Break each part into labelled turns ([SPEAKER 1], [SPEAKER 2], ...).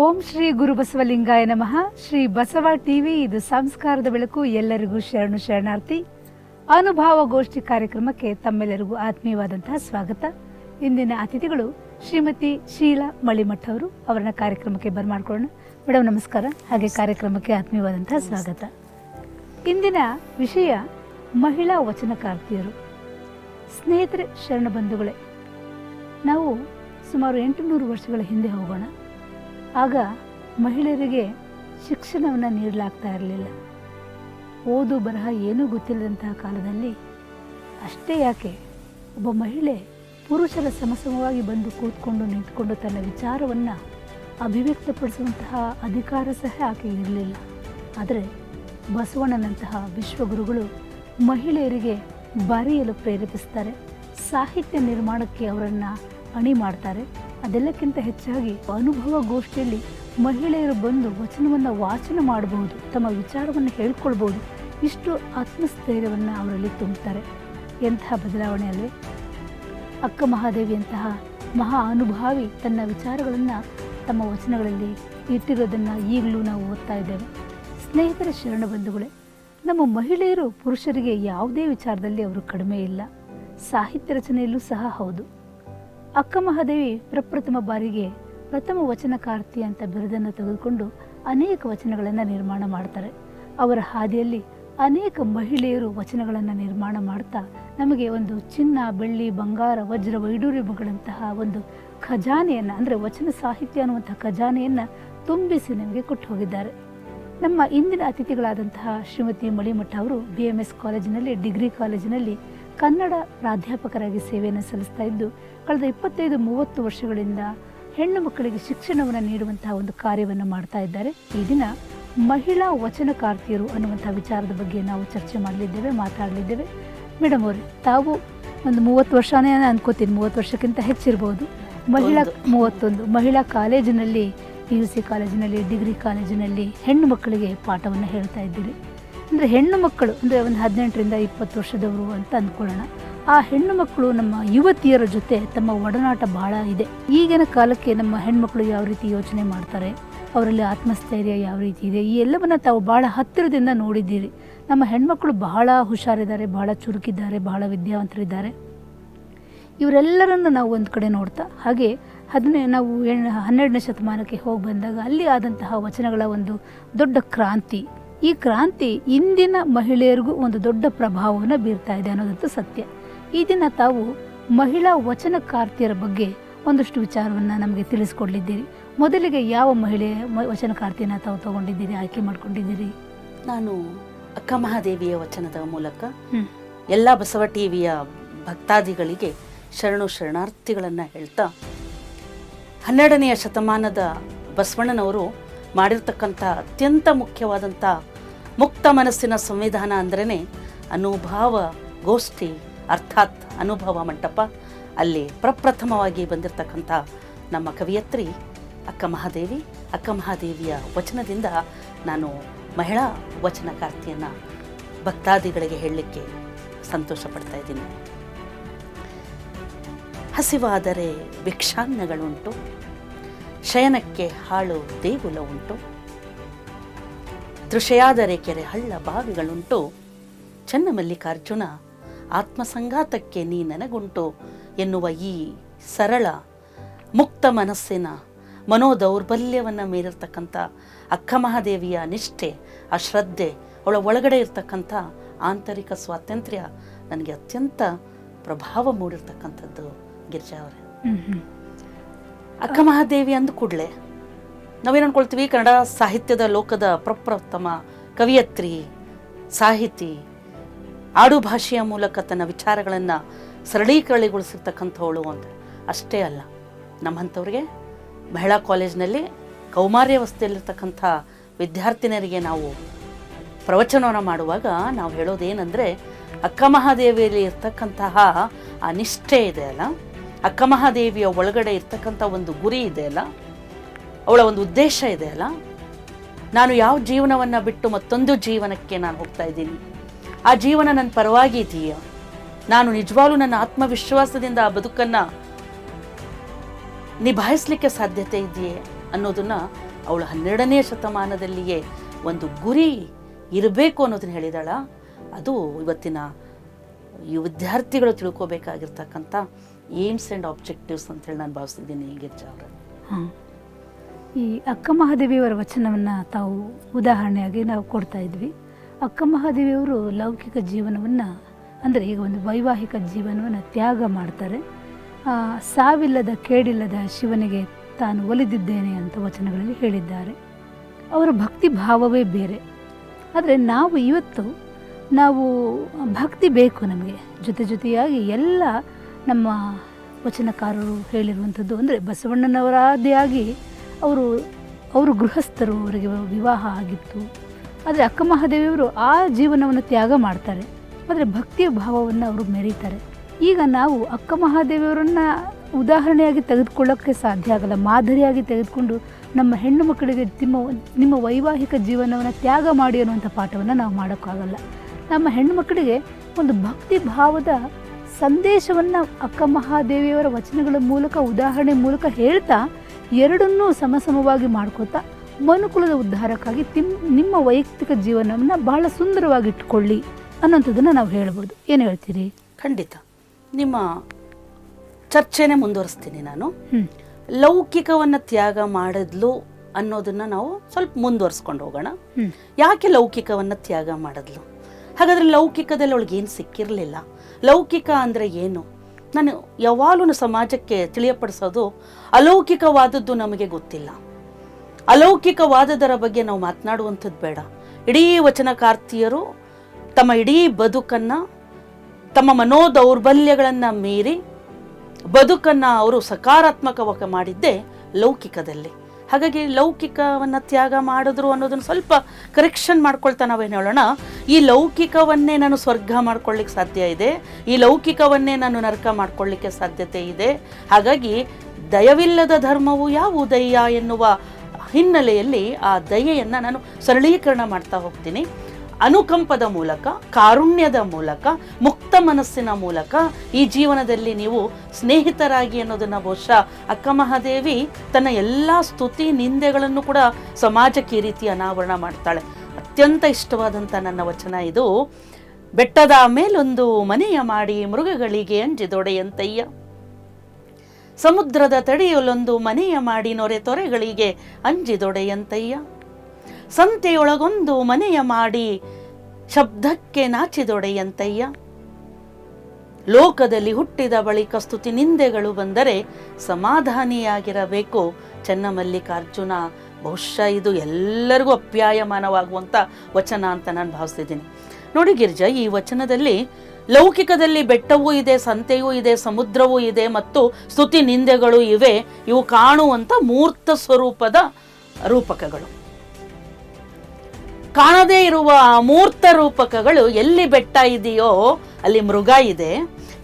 [SPEAKER 1] ಓಂ ಶ್ರೀ ಗುರು ಬಸವಲಿಂಗಾಯ ನಮಃ. ಶ್ರೀ ಬಸವ ಟಿವಿ, ಇದು ಸಂಸ್ಕಾರದ ಬೆಳಕು. ಎಲ್ಲರಿಗೂ ಶರಣು ಶರಣಾರ್ಥಿ. ಅನುಭವ ಗೋಷ್ಠಿ ಕಾರ್ಯಕ್ರಮಕ್ಕೆ ತಮ್ಮೆಲ್ಲರಿಗೂ ಆತ್ಮೀಯವಾದಂತಹ ಸ್ವಾಗತ. ಇಂದಿನ ಅತಿಥಿಗಳು ಶ್ರೀಮತಿ ಶೀಲಾ ಮಳಿಮಠ ಅವರು. ಅವರನ್ನ ಕಾರ್ಯಕ್ರಮಕ್ಕೆ ಬರ್ಮಾಡ್ಕೊಳ್ಳೋಣ. ಮೇಡಮ್ ನಮಸ್ಕಾರ. ಹಾಗೆ ಕಾರ್ಯಕ್ರಮಕ್ಕೆ ಆತ್ಮೀಯವಾದಂತಹ ಸ್ವಾಗತ. ಇಂದಿನ ವಿಷಯ ಮಹಿಳಾ ವಚನಕಾರ್ತಿಯರು. ಸ್ನೇಹಿತರೆ, ಶರಣ ಬಂಧುಗಳೇ, ನಾವು ಸುಮಾರು ಎಂಟುನೂರು ವರ್ಷಗಳ ಹಿಂದೆ ಹೋಗೋಣ. ಆಗ ಮಹಿಳೆಯರಿಗೆ ಶಿಕ್ಷಣವನ್ನು ನೀಡಲಾಗ್ತಾ ಇರಲಿಲ್ಲ. ಓದು ಬರಹ ಏನೂ ಗೊತ್ತಿಲ್ಲದಂತಹ ಕಾಲದಲ್ಲಿ ಅಷ್ಟೇ ಯಾಕೆ ಒಬ್ಬ ಮಹಿಳೆ ಪುರುಷರ ಸಮಸಮವಾಗಿ ಬಂದು ಕೂತ್ಕೊಂಡು ನಿಂತ್ಕೊಂಡು ತನ್ನ ವಿಚಾರವನ್ನು ಅಭಿವ್ಯಕ್ತಪಡಿಸುವಂತಹ ಅಧಿಕಾರ ಸಹ ಆಕೆ ಇರಲಿಲ್ಲ. ಆದರೆ ಬಸವಣ್ಣನಂತಹ ವಿಶ್ವಗುರುಗಳು ಮಹಿಳೆಯರಿಗೆ ಬರೆಯಲು ಪ್ರೇರೇಪಿಸ್ತಾರೆ, ಸಾಹಿತ್ಯ ನಿರ್ಮಾಣಕ್ಕೆ ಅವರನ್ನು ಅಣಿ ಮಾಡ್ತಾರೆ ಅದೆಲ್ಲಕ್ಕಿಂತ ಹೆಚ್ಚಾಗಿ ಅನುಭವ ಗೋಷ್ಠಿಯಲ್ಲಿ ಮಹಿಳೆಯರು ಬಂದು ವಚನವನ್ನು ವಾಚನ ಮಾಡಬಹುದು, ತಮ್ಮ ವಿಚಾರವನ್ನು ಹೇಳ್ಕೊಳ್ಬೋದು ಇಷ್ಟು ಆತ್ಮಸ್ಥೈರ್ಯವನ್ನು ಅವರಲ್ಲಿ ತುಂಬುತ್ತಾರೆ ಎಂತಹ ಬದಲಾವಣೆ ಅಲ್ವೇ? ಅಕ್ಕ ಮಹಾದೇವಿಯಂತಹ ಮಹಾ ಅನುಭಾವಿ ತನ್ನ ವಿಚಾರಗಳನ್ನು ತಮ್ಮ ವಚನಗಳಲ್ಲಿ ಇಟ್ಟಿರೋದನ್ನು ಈಗಲೂ ನಾವು ಓದ್ತಾ ಇದ್ದೇವೆ. ಸ್ನೇಹಿತರ ಶರಣ ಬಂಧುಗಳೇ, ನಮ್ಮ ಮಹಿಳೆಯರು ಪುರುಷರಿಗೆ ಯಾವುದೇ ವಿಚಾರದಲ್ಲಿ ಅವರು ಕಡಿಮೆ ಇಲ್ಲ. ಸಾಹಿತ್ಯ ರಚನೆಯಲ್ಲೂ ಸಹ ಹೌದು. ಅಕ್ಕ ಮಹಾದೇವಿ ಪ್ರಪ್ರಥಮ ಬಾರಿಗೆ ಪ್ರಥಮ ವಚನಕಾರ್ತಿ ಅಂತ ಬಿರುದನ್ನು ತೆಗೆದುಕೊಂಡು ಅನೇಕ ವಚನಗಳನ್ನು ನಿರ್ಮಾಣ ಮಾಡ್ತಾರೆ. ಅವರ ಹಾದಿಯಲ್ಲಿ ಅನೇಕ ಮಹಿಳೆಯರು ವಚನಗಳನ್ನು ನಿರ್ಮಾಣ ಮಾಡ್ತಾ ನಮಗೆ ಒಂದು ಚಿನ್ನ, ಬೆಳ್ಳಿ, ಬಂಗಾರ, ವಜ್ರ ವೈಡೂರ್ಯಗಳಂತಹ ಒಂದು ಖಜಾನೆಯನ್ನು ಅಂದರೆ ವಚನ ಸಾಹಿತ್ಯ ಅನ್ನುವಂಥ ಖಜಾನೆಯನ್ನು ತುಂಬಿಸಿ ನಮಗೆ ಕೊಟ್ಟು ಹೋಗಿದ್ದಾರೆ. ನಮ್ಮ ಇಂದಿನ ಅತಿಥಿಗಳಾದಂತಹ ಶ್ರೀಮತಿ ಮಳಿಮಠ ಅವರು ಬಿ ಎಂ ಎಸ್ ಕಾಲೇಜಿನಲ್ಲಿ ಡಿಗ್ರಿ ಕಾಲೇಜಿನಲ್ಲಿ ಕನ್ನಡ ಪ್ರಾಧ್ಯಾಪಕರಾಗಿ ಸೇವೆಯನ್ನು ಸಲ್ಲಿಸ್ತಾ ಇದ್ದು ಕಳೆದ ಇಪ್ಪತ್ತೈದು ಮೂವತ್ತು ವರ್ಷಗಳಿಂದ ಹೆಣ್ಣು ಮಕ್ಕಳಿಗೆ ಶಿಕ್ಷಣವನ್ನು ನೀಡುವಂತಹ ಒಂದು ಕಾರ್ಯವನ್ನು ಮಾಡ್ತಾ ಇದ್ದಾರೆ. ಈ ದಿನ ಮಹಿಳಾ ವಚನಕಾರ್ತಿಯರು ಅನ್ನುವಂಥ ವಿಚಾರದ ಬಗ್ಗೆ ನಾವು ಚರ್ಚೆ ಮಾಡಲಿದ್ದೇವೆ ಮಾತಾಡಲಿದ್ದೇವೆ. ಮೇಡಮ್ ಅವರು ತಾವು ಒಂದು ಮೂವತ್ತು ವರ್ಷನೇ ಅನ್ಕೋತೀನಿ ಮೂವತ್ತು ವರ್ಷಕ್ಕಿಂತ ಹೆಚ್ಚಿರ್ಬೋದು. ಮಹಿಳಾ ಮೂವತ್ತೊಂದು ಮಹಿಳಾ ಕಾಲೇಜಿನಲ್ಲಿ ಪಿ ಯು ಸಿ ಕಾಲೇಜಿನಲ್ಲಿ ಡಿಗ್ರಿ ಕಾಲೇಜಿನಲ್ಲಿ ಹೆಣ್ಣು ಮಕ್ಕಳಿಗೆ ಪಾಠವನ್ನು ಹೇಳ್ತಾ ಇದ್ದೀರಿ. ಅಂದರೆ ಹೆಣ್ಣು ಮಕ್ಕಳು, ಅಂದರೆ ಒಂದು ಹದಿನೆಂಟರಿಂದ ಇಪ್ಪತ್ತು ವರ್ಷದವರು ಅಂತ ಅಂದ್ಕೊಳ್ಳೋಣ. ಆ ಹೆಣ್ಣು ಮಕ್ಕಳು ನಮ್ಮ ಯುವತಿಯರ ಜೊತೆ ತಮ್ಮ ಒಡನಾಟ ಬಹಳ ಇದೆ. ಈಗಿನ ಕಾಲಕ್ಕೆ ನಮ್ಮ ಹೆಣ್ಮಕ್ಳು ಯಾವ ರೀತಿ ಯೋಚನೆ ಮಾಡ್ತಾರೆ, ಅವರಲ್ಲಿ ಆತ್ಮಸ್ಥೈರ್ಯ ಯಾವ ರೀತಿ ಇದೆ, ಈ ಎಲ್ಲವನ್ನು ತಾವು ಭಾಳ ಹತ್ತಿರದಿಂದ ನೋಡಿದ್ದೀರಿ. ನಮ್ಮ ಹೆಣ್ಮಕ್ಳು ಬಹಳ ಹುಷಾರಿದ್ದಾರೆ, ಬಹಳ ಚುರುಕಿದ್ದಾರೆ, ಬಹಳ ವಿದ್ಯಾವಂತರಿದ್ದಾರೆ. ಇವರೆಲ್ಲರನ್ನು ನಾವು ಒಂದು ಕಡೆ ನೋಡ್ತಾ, ಹಾಗೆ ಹದಿನೇ, ನಾವು ಹನ್ನೆರಡನೇ ಶತಮಾನಕ್ಕೆ ಹೋಗಿ ಬಂದಾಗ ಅಲ್ಲಿ ಆದಂತಹ ವಚನಗಳ ಒಂದು ದೊಡ್ಡ ಕ್ರಾಂತಿ. ಈ ಕ್ರಾಂತಿ ಇಂದಿನ ಮಹಿಳೆಯರಿಗೂ ಒಂದು ದೊಡ್ಡ ಪ್ರಭಾವವನ್ನು ಬೀರ್ತಾ ಇದೆ ಅನ್ನೋದಂತೂ ಸತ್ಯ. ಈ ದಿನ ತಾವು ಮಹಿಳಾ ವಚನಕಾರ್ತಿಯರ ಬಗ್ಗೆ ಒಂದಷ್ಟು ವಿಚಾರವನ್ನು ನಮಗೆ ತಿಳಿಸ್ಕೊಡ್ಲಿದ್ದೀರಿ. ಮೊದಲಿಗೆ ಯಾವ ಮಹಿಳೆ ವಚನಕಾರ್ತಿಯನ್ನು ತಾವು ತಗೊಂಡಿದ್ದೀರಿ ಆಯ್ಕೆ ಮಾಡ್ಕೊಂಡಿದ್ದೀರಿ?
[SPEAKER 2] ನಾನು ಅಕ್ಕ ಮಹಾದೇವಿಯ ವಚನದ ಮೂಲಕ. ಎಲ್ಲ ಬಸವ ಟಿವಿಯ ಭಕ್ತಾದಿಗಳಿಗೆ ಶರಣು ಶರಣಾರ್ಥಿಗಳನ್ನು ಹೇಳ್ತಾ ಹನ್ನೆರಡನೆಯ ಶತಮಾನದ ಬಸವಣ್ಣನವರು ಮಾಡಿರ್ತಕ್ಕಂಥ ಅತ್ಯಂತ ಮುಖ್ಯವಾದಂಥ ಮುಕ್ತ ಮನಸ್ಸಿನ ಸಂವಿಧಾನ ಅಂದ್ರೇ ಅನುಭವ ಗೋಷ್ಠಿ ಅರ್ಥಾತ್ ಅನುಭವ ಮಂಟಪ. ಅಲ್ಲಿ ಪ್ರಪ್ರಥಮವಾಗಿ ಬಂದಿರತಕ್ಕಂಥ ನಮ್ಮ ಕವಿಯತ್ರಿ ಅಕ್ಕ ಮಹಾದೇವಿ. ಅಕ್ಕ ಮಹಾದೇವಿಯ ವಚನದಿಂದ ನಾನು ಮಹಿಳಾ ವಚನಕಾರ್ತಿಯನ್ನು ಭಕ್ತಾದಿಗಳಿಗೆ ಹೇಳಲಿಕ್ಕೆ ಸಂತೋಷ ಪಡ್ತಾ ಇದ್ದೀನಿ. ಹಸಿವಾದರೆ ಭಿಕ್ಷಾನ್ನಗಳುಂಟು. ಶಯನಕ್ಕೆ ಹಾಳು ದೇಗುಲ ಉಂಟು ತೃಷೆಯಾದರೆ ಕೆರೆ ಹಳ್ಳ ಬಾವಿಗಳುಂಟು. ಚನ್ನಮಲ್ಲಿಕಾರ್ಜುನ ಆತ್ಮಸಂಘಾತಕ್ಕೆ ನೀ ನನಗುಂಟು ಎನ್ನುವ ಈ ಸರಳ, ಮುಕ್ತ ಮನಸ್ಸಿನ ಮನೋದೌರ್ಬಲ್ಯವನ್ನು ಮೀರಿರ್ತಕ್ಕಂಥ ಅಕ್ಕ ಮಹಾದೇವಿಯ ನಿಷ್ಠೆ, ಆ ಶ್ರದ್ಧೆ ಅವಳ ಒಳಗಡೆ ಇರ್ತಕ್ಕಂಥ ಆಂತರಿಕ ಸ್ವಾತಂತ್ರ್ಯ ನನಗೆ ಅತ್ಯಂತ ಪ್ರಭಾವ ಮೂಡಿರ್ತಕ್ಕಂಥದ್ದು ಗಿರಿಜಾ ಅವರೇ. ಅಕ್ಕ ಮಹಾದೇವಿ ಅಂದ ಕೂಡಲೇ, ನಾವೇನು ಅನ್ಕೊಳ್ತೀವಿ, ಕನ್ನಡ ಸಾಹಿತ್ಯದ ಲೋಕದ ಪ್ರಪ್ರಥಮ ಕವಿಯತ್ರಿ, ಸಾಹಿತಿ, ಆಡು ಭಾಷೆಯ ಮೂಲಕ ತನ್ನ ವಿಚಾರಗಳನ್ನು ಸರಳೀಕರಣಗೊಳಿಸಿರ್ತಕ್ಕಂಥವಳು ಅಂತ. ಅಷ್ಟೇ ಅಲ್ಲ, ನಮ್ಮಂಥವ್ರಿಗೆ ಮಹಿಳಾ ಕಾಲೇಜಿನಲ್ಲಿ ಕೌಮಾರ್ಯಾವಸ್ಥೆಯಲ್ಲಿರ್ತಕ್ಕಂಥ ವಿದ್ಯಾರ್ಥಿನಿಯರಿಗೆ ನಾವು ಪ್ರವಚನವನ್ನು ಮಾಡುವಾಗ ನಾವು ಹೇಳೋದೇನೆಂದರೆ ಅಕ್ಕ ಮಹಾದೇವಿಯಲ್ಲಿ ಇರ್ತಕ್ಕಂತಹ ಆ ನಿಷ್ಠೆ ಇದೆ ಅಲ್ಲ? ಅಕ್ಕ ಮಹಾದೇವಿಯ ಒಳಗಡೆ ಇರ್ತಕ್ಕಂಥ ಒಂದು ಗುರಿ ಇದೆ ಅಲ್ಲ? ಅವಳ ಒಂದು ಉದ್ದೇಶ ಇದೆ ಅಲ್ಲ? ನಾನು ಯಾವ ಜೀವನವನ್ನು ಬಿಟ್ಟು ಮತ್ತೊಂದು ಜೀವನಕ್ಕೆ ನಾನು ಹೋಗ್ತಾ ಇದ್ದೀನಿ. ಆ ಜೀವನ ನನ್ನ ಪರವಾಗಿ ಇದೆಯಾ? ನಾನು ನಿಜವಾಗ್ಲೂ ನನ್ನ ಆತ್ಮವಿಶ್ವಾಸದಿಂದ ಆ ಬದುಕನ್ನು ನಿಭಾಯಿಸಲಿಕ್ಕೆ ಸಾಧ್ಯತೆ ಇದೆಯೇ ಅನ್ನೋದನ್ನು ಅವಳು ಹನ್ನೆರಡನೇ ಶತಮಾನದಲ್ಲಿಯೇ ಒಂದು ಗುರಿ ಇರಬೇಕು ಅನ್ನೋದನ್ನು ಹೇಳಿದಾಳ. ಅದು ಇವತ್ತಿನ ಈ ವಿದ್ಯಾರ್ಥಿಗಳು ತಿಳ್ಕೊಬೇಕಾಗಿರ್ತಕ್ಕಂಥ ಏಮ್ಸ್ ಆ್ಯಂಡ್ ಆಬ್ಜೆಕ್ಟಿವ್ಸ್ ಅಂತೇಳಿ ನಾನು ಭಾವಿಸ್ತಿದ್ದೀನಿ ಗಿರ್ಜಾ ಅವರ.
[SPEAKER 1] ಹಾಂ. ಈ ಅಕ್ಕ ಮಹಾದೇವಿಯವರ ವಚನವನ್ನು ತಾವು ಉದಾಹರಣೆಯಾಗಿ ನಾವು ಕೊಡ್ತಾ ಇದ್ವಿ. ಅಕ್ಕ ಮಹಾದೇವಿಯವರು ಲೌಕಿಕ ಜೀವನವನ್ನು, ಅಂದರೆ ಈಗ ಒಂದು ವೈವಾಹಿಕ ಜೀವನವನ್ನು ತ್ಯಾಗ ಮಾಡ್ತಾರೆ. ಸಾವಿಲ್ಲದ ಕೇಡಿಲ್ಲದ ಶಿವನಿಗೆ ತಾನು ಒಲಿದಿದ್ದೇನೆ ಅಂತ ವಚನಗಳಲ್ಲಿ ಹೇಳಿದ್ದಾರೆ. ಅವರ ಭಕ್ತಿ ಭಾವವೇ ಬೇರೆ. ಆದರೆ ನಾವು ಇವತ್ತು, ನಾವು ಭಕ್ತಿ ಬೇಕು ನಮಗೆ. ಜೊತೆ ಜೊತೆಯಾಗಿ ಎಲ್ಲ ನಮ್ಮ ವಚನಕಾರರು ಹೇಳಿರುವಂಥದ್ದು ಅಂದರೆ ಬಸವಣ್ಣನವರಾದೇ ಆಗಿ ಅವರು ಅವರು ಗೃಹಸ್ಥರು ಅವರಿಗೆ ವಿವಾಹ ಆಗಿತ್ತು. ಆದರೆ ಅಕ್ಕ ಮಹಾದೇವಿಯವರು ಆ ಜೀವನವನ್ನು ತ್ಯಾಗ ಮಾಡ್ತಾರೆ. ಆದರೆ ಭಕ್ತಿಯ ಭಾವವನ್ನು ಅವರು ಮೆರೀತಾರೆ. ಈಗ ನಾವು ಅಕ್ಕ ಮಹಾದೇವಿಯವರನ್ನು ಉದಾಹರಣೆಯಾಗಿ ತೆಗೆದುಕೊಳ್ಳೋಕ್ಕೆ ಸಾಧ್ಯ ಆಗಲ್ಲ. ಮಾದರಿಯಾಗಿ ತೆಗೆದುಕೊಂಡು ನಮ್ಮ ಹೆಣ್ಣು ಮಕ್ಕಳಿಗೆ ನಿಮ್ಮ ನಿಮ್ಮ ವೈವಾಹಿಕ ಜೀವನವನ್ನು ತ್ಯಾಗ ಮಾಡಿ ಅನ್ನುವಂಥ ಪಾಠವನ್ನು ನಾವು ಮಾಡೋಕ್ಕಾಗಲ್ಲ. ನಮ್ಮ ಹೆಣ್ಣು ಮಕ್ಕಳಿಗೆ ಒಂದು ಭಕ್ತಿ ಭಾವದ ಸಂದೇಶವನ್ನು ಅಕ್ಕ ಮಹಾದೇವಿಯವರ ವಚನಗಳ ಮೂಲಕ ಉದಾಹರಣೆ ಮೂಲಕ ಹೇಳ್ತಾ ಎರಡನ್ನೂ ಸಮಸಮವಾಗಿ ಮಾಡ್ಕೋತಾ ಮನುಕುಲದ ಉದ್ಧಾರಕ್ಕಾಗಿ ತಿಮ್ ನಿಮ್ಮ ವೈಯಕ್ತಿಕ ಜೀವನವನ್ನು ಬಹಳ ಸುಂದರವಾಗಿ ಇಟ್ಕೊಳ್ಳಿ ಅನ್ನೋಂಥದ್ದನ್ನು ನಾವು ಹೇಳ್ಬೋದು. ಏನು ಹೇಳ್ತೀರಿ?
[SPEAKER 2] ಖಂಡಿತ. ನಿಮ್ಮ ಚರ್ಚೆನೆ ಮುಂದುವರಿಸ್ತೀನಿ ನಾನು. ಲೌಕಿಕವನ್ನು ತ್ಯಾಗ ಮಾಡಿದ್ಲು ಅನ್ನೋದನ್ನ ನಾವು ಸ್ವಲ್ಪ ಮುಂದುವರಿಸ್ಕೊಂಡು ಹೋಗೋಣ. ಯಾಕೆ ಲೌಕಿಕವನ್ನು ತ್ಯಾಗ ಮಾಡಿದ್ಲು? ಹಾಗಾದ್ರೆ ಲೌಕಿಕದಲ್ಲಿ ಅವಳಿಗೆ ಏನು ಸಿಕ್ಕಿರಲಿಲ್ಲ? ಲೌಕಿಕ ಅಂದರೆ ಏನು? ನಾನು ಯಾವಾಗಲೂ ಸಮಾಜಕ್ಕೆ ತಿಳಿಯಪಡಿಸೋದು ಅಲೌಕಿಕವಾದದ್ದು ನಮಗೆ ಗೊತ್ತಿಲ್ಲ. ಅಲೌಕಿಕವಾದದರ ಬಗ್ಗೆ ನಾವು ಮಾತನಾಡುವಂಥದ್ದು ಬೇಡ. ಇಡೀ ವಚನಕಾರ್ತಿಯರು ತಮ್ಮ ಇಡೀ ಬದುಕನ್ನು, ತಮ್ಮ ಮನೋದೌರ್ಬಲ್ಯಗಳನ್ನು ಮೀರಿ ಬದುಕನ್ನು ಅವರು ಸಕಾರಾತ್ಮಕವಾಗಿ ಮಾಡಿದ್ದೇ ಲೌಕಿಕದಲ್ಲಿ. ಹಾಗಾಗಿ ಲೌಕಿಕವನ್ನು ತ್ಯಾಗ ಮಾಡಿದ್ರು ಅನ್ನೋದನ್ನು ಸ್ವಲ್ಪ ಕರೆಕ್ಷನ್ ಮಾಡ್ಕೊಳ್ತಾ ನಾವೇನು ಹೇಳೋಣ? ಈ ಲೌಕಿಕವನ್ನೇ ನಾನು ಸ್ವರ್ಗ ಮಾಡ್ಕೊಳ್ಳಿಕ್ಕೆ ಸಾಧ್ಯ ಇದೆ. ಈ ಲೌಕಿಕವನ್ನೇ ನಾನು ನರಕ ಮಾಡ್ಕೊಳ್ಳಿಕ್ಕೆ ಸಾಧ್ಯತೆ ಇದೆ. ಹಾಗಾಗಿ ದಯವಿಲ್ಲದ ಧರ್ಮವು ಯಾವುದಯ್ಯ ಎನ್ನುವ ಹಿನ್ನೆಲೆಯಲ್ಲಿ ಆ ದಯೆಯನ್ನು ನಾನು ಸರಳೀಕರಣ ಮಾಡ್ತಾ ಹೋಗ್ತೀನಿ. ಅನುಕಂಪದ ಮೂಲಕ, ಕಾರುಣ್ಯದ ಮೂಲಕ, ಮುಕ್ತ ಮನಸ್ಸಿನ ಮೂಲಕ ಈ ಜೀವನದಲ್ಲಿ ನೀವು ಸ್ನೇಹಿತರಾಗಿ ಅನ್ನೋದನ್ನ ಬಹುಶಃ ಅಕ್ಕ ಮಹಾದೇವಿ ತನ್ನ ಎಲ್ಲ ಸ್ತುತಿ ನಿಂದೆಗಳನ್ನು ಕೂಡ ಸಮಾಜಕ್ಕೆ ಈ ರೀತಿ ಅನಾವರಣ ಮಾಡ್ತಾಳೆ. ಅತ್ಯಂತ ಇಷ್ಟವಾದಂಥ ನನ್ನ ವಚನ ಇದು, ಬೆಟ್ಟದ ಮೇಲೊಂದು ಮನೆಯ ಮಾಡಿ ಮೃಗಗಳಿಗೆ ಅಂಜಿದೊಡೆಯಂತಯ್ಯ ಸಮುದ್ರದ ತಡಿಯಲೊಂದು ಮನೆಯ ಮಾಡಿ ನೊರೆ ತೊರೆಗಳಿಗೆ ಅಂಜಿದೊಡೆಯಂತಯ್ಯ ಸಂತೆಯೊಳಗೊಂದು ಮನೆಯ ಮಾಡಿ ಶಬ್ದಕ್ಕೆ ನಾಚಿದೊಡೆಯಂತಯ್ಯ. ಲೋಕದಲ್ಲಿ ಹುಟ್ಟಿದ ಬಳಿಕ ಸ್ತುತಿ ನಿಂದೆಗಳು ಬಂದರೆ ಸಮಾಧಾನಿಯಾಗಿರಬೇಕು. ಚನ್ನಮಲ್ಲಿಕಾರ್ಜುನ, ಬಹುಶಃ ಇದು ಎಲ್ಲರಿಗೂ ಅಪ್ಯಾಯಮಾನವಾಗುವಂಥ ವಚನ ಅಂತ ನಾನು ಭಾವಿಸ್ತಿದ್ದೀನಿ. ನೋಡಿ ಗಿರ್ಜಾ, ಈ ವಚನದಲ್ಲಿ ಲೌಕಿಕದಲ್ಲಿ ಬೆಟ್ಟವೂ ಇದೆ, ಸಂತೆಯೂ ಇದೆ, ಸಮುದ್ರವೂ ಇದೆ ಮತ್ತು ಸ್ತುತಿ ನಿಂದೆಗಳು ಇವೆ. ಇವು ಕಾಣುವಂಥ ಮೂರ್ತ ಸ್ವರೂಪದ ರೂಪಕಗಳು. ಕಾಣದೇ ಇರುವ ಮೂರ್ತ ರೂಪಕಗಳು ಎಲ್ಲಿ ಬೆಟ್ಟ ಇದೆಯೋ ಅಲ್ಲಿ ಮೃಗ ಇದೆ,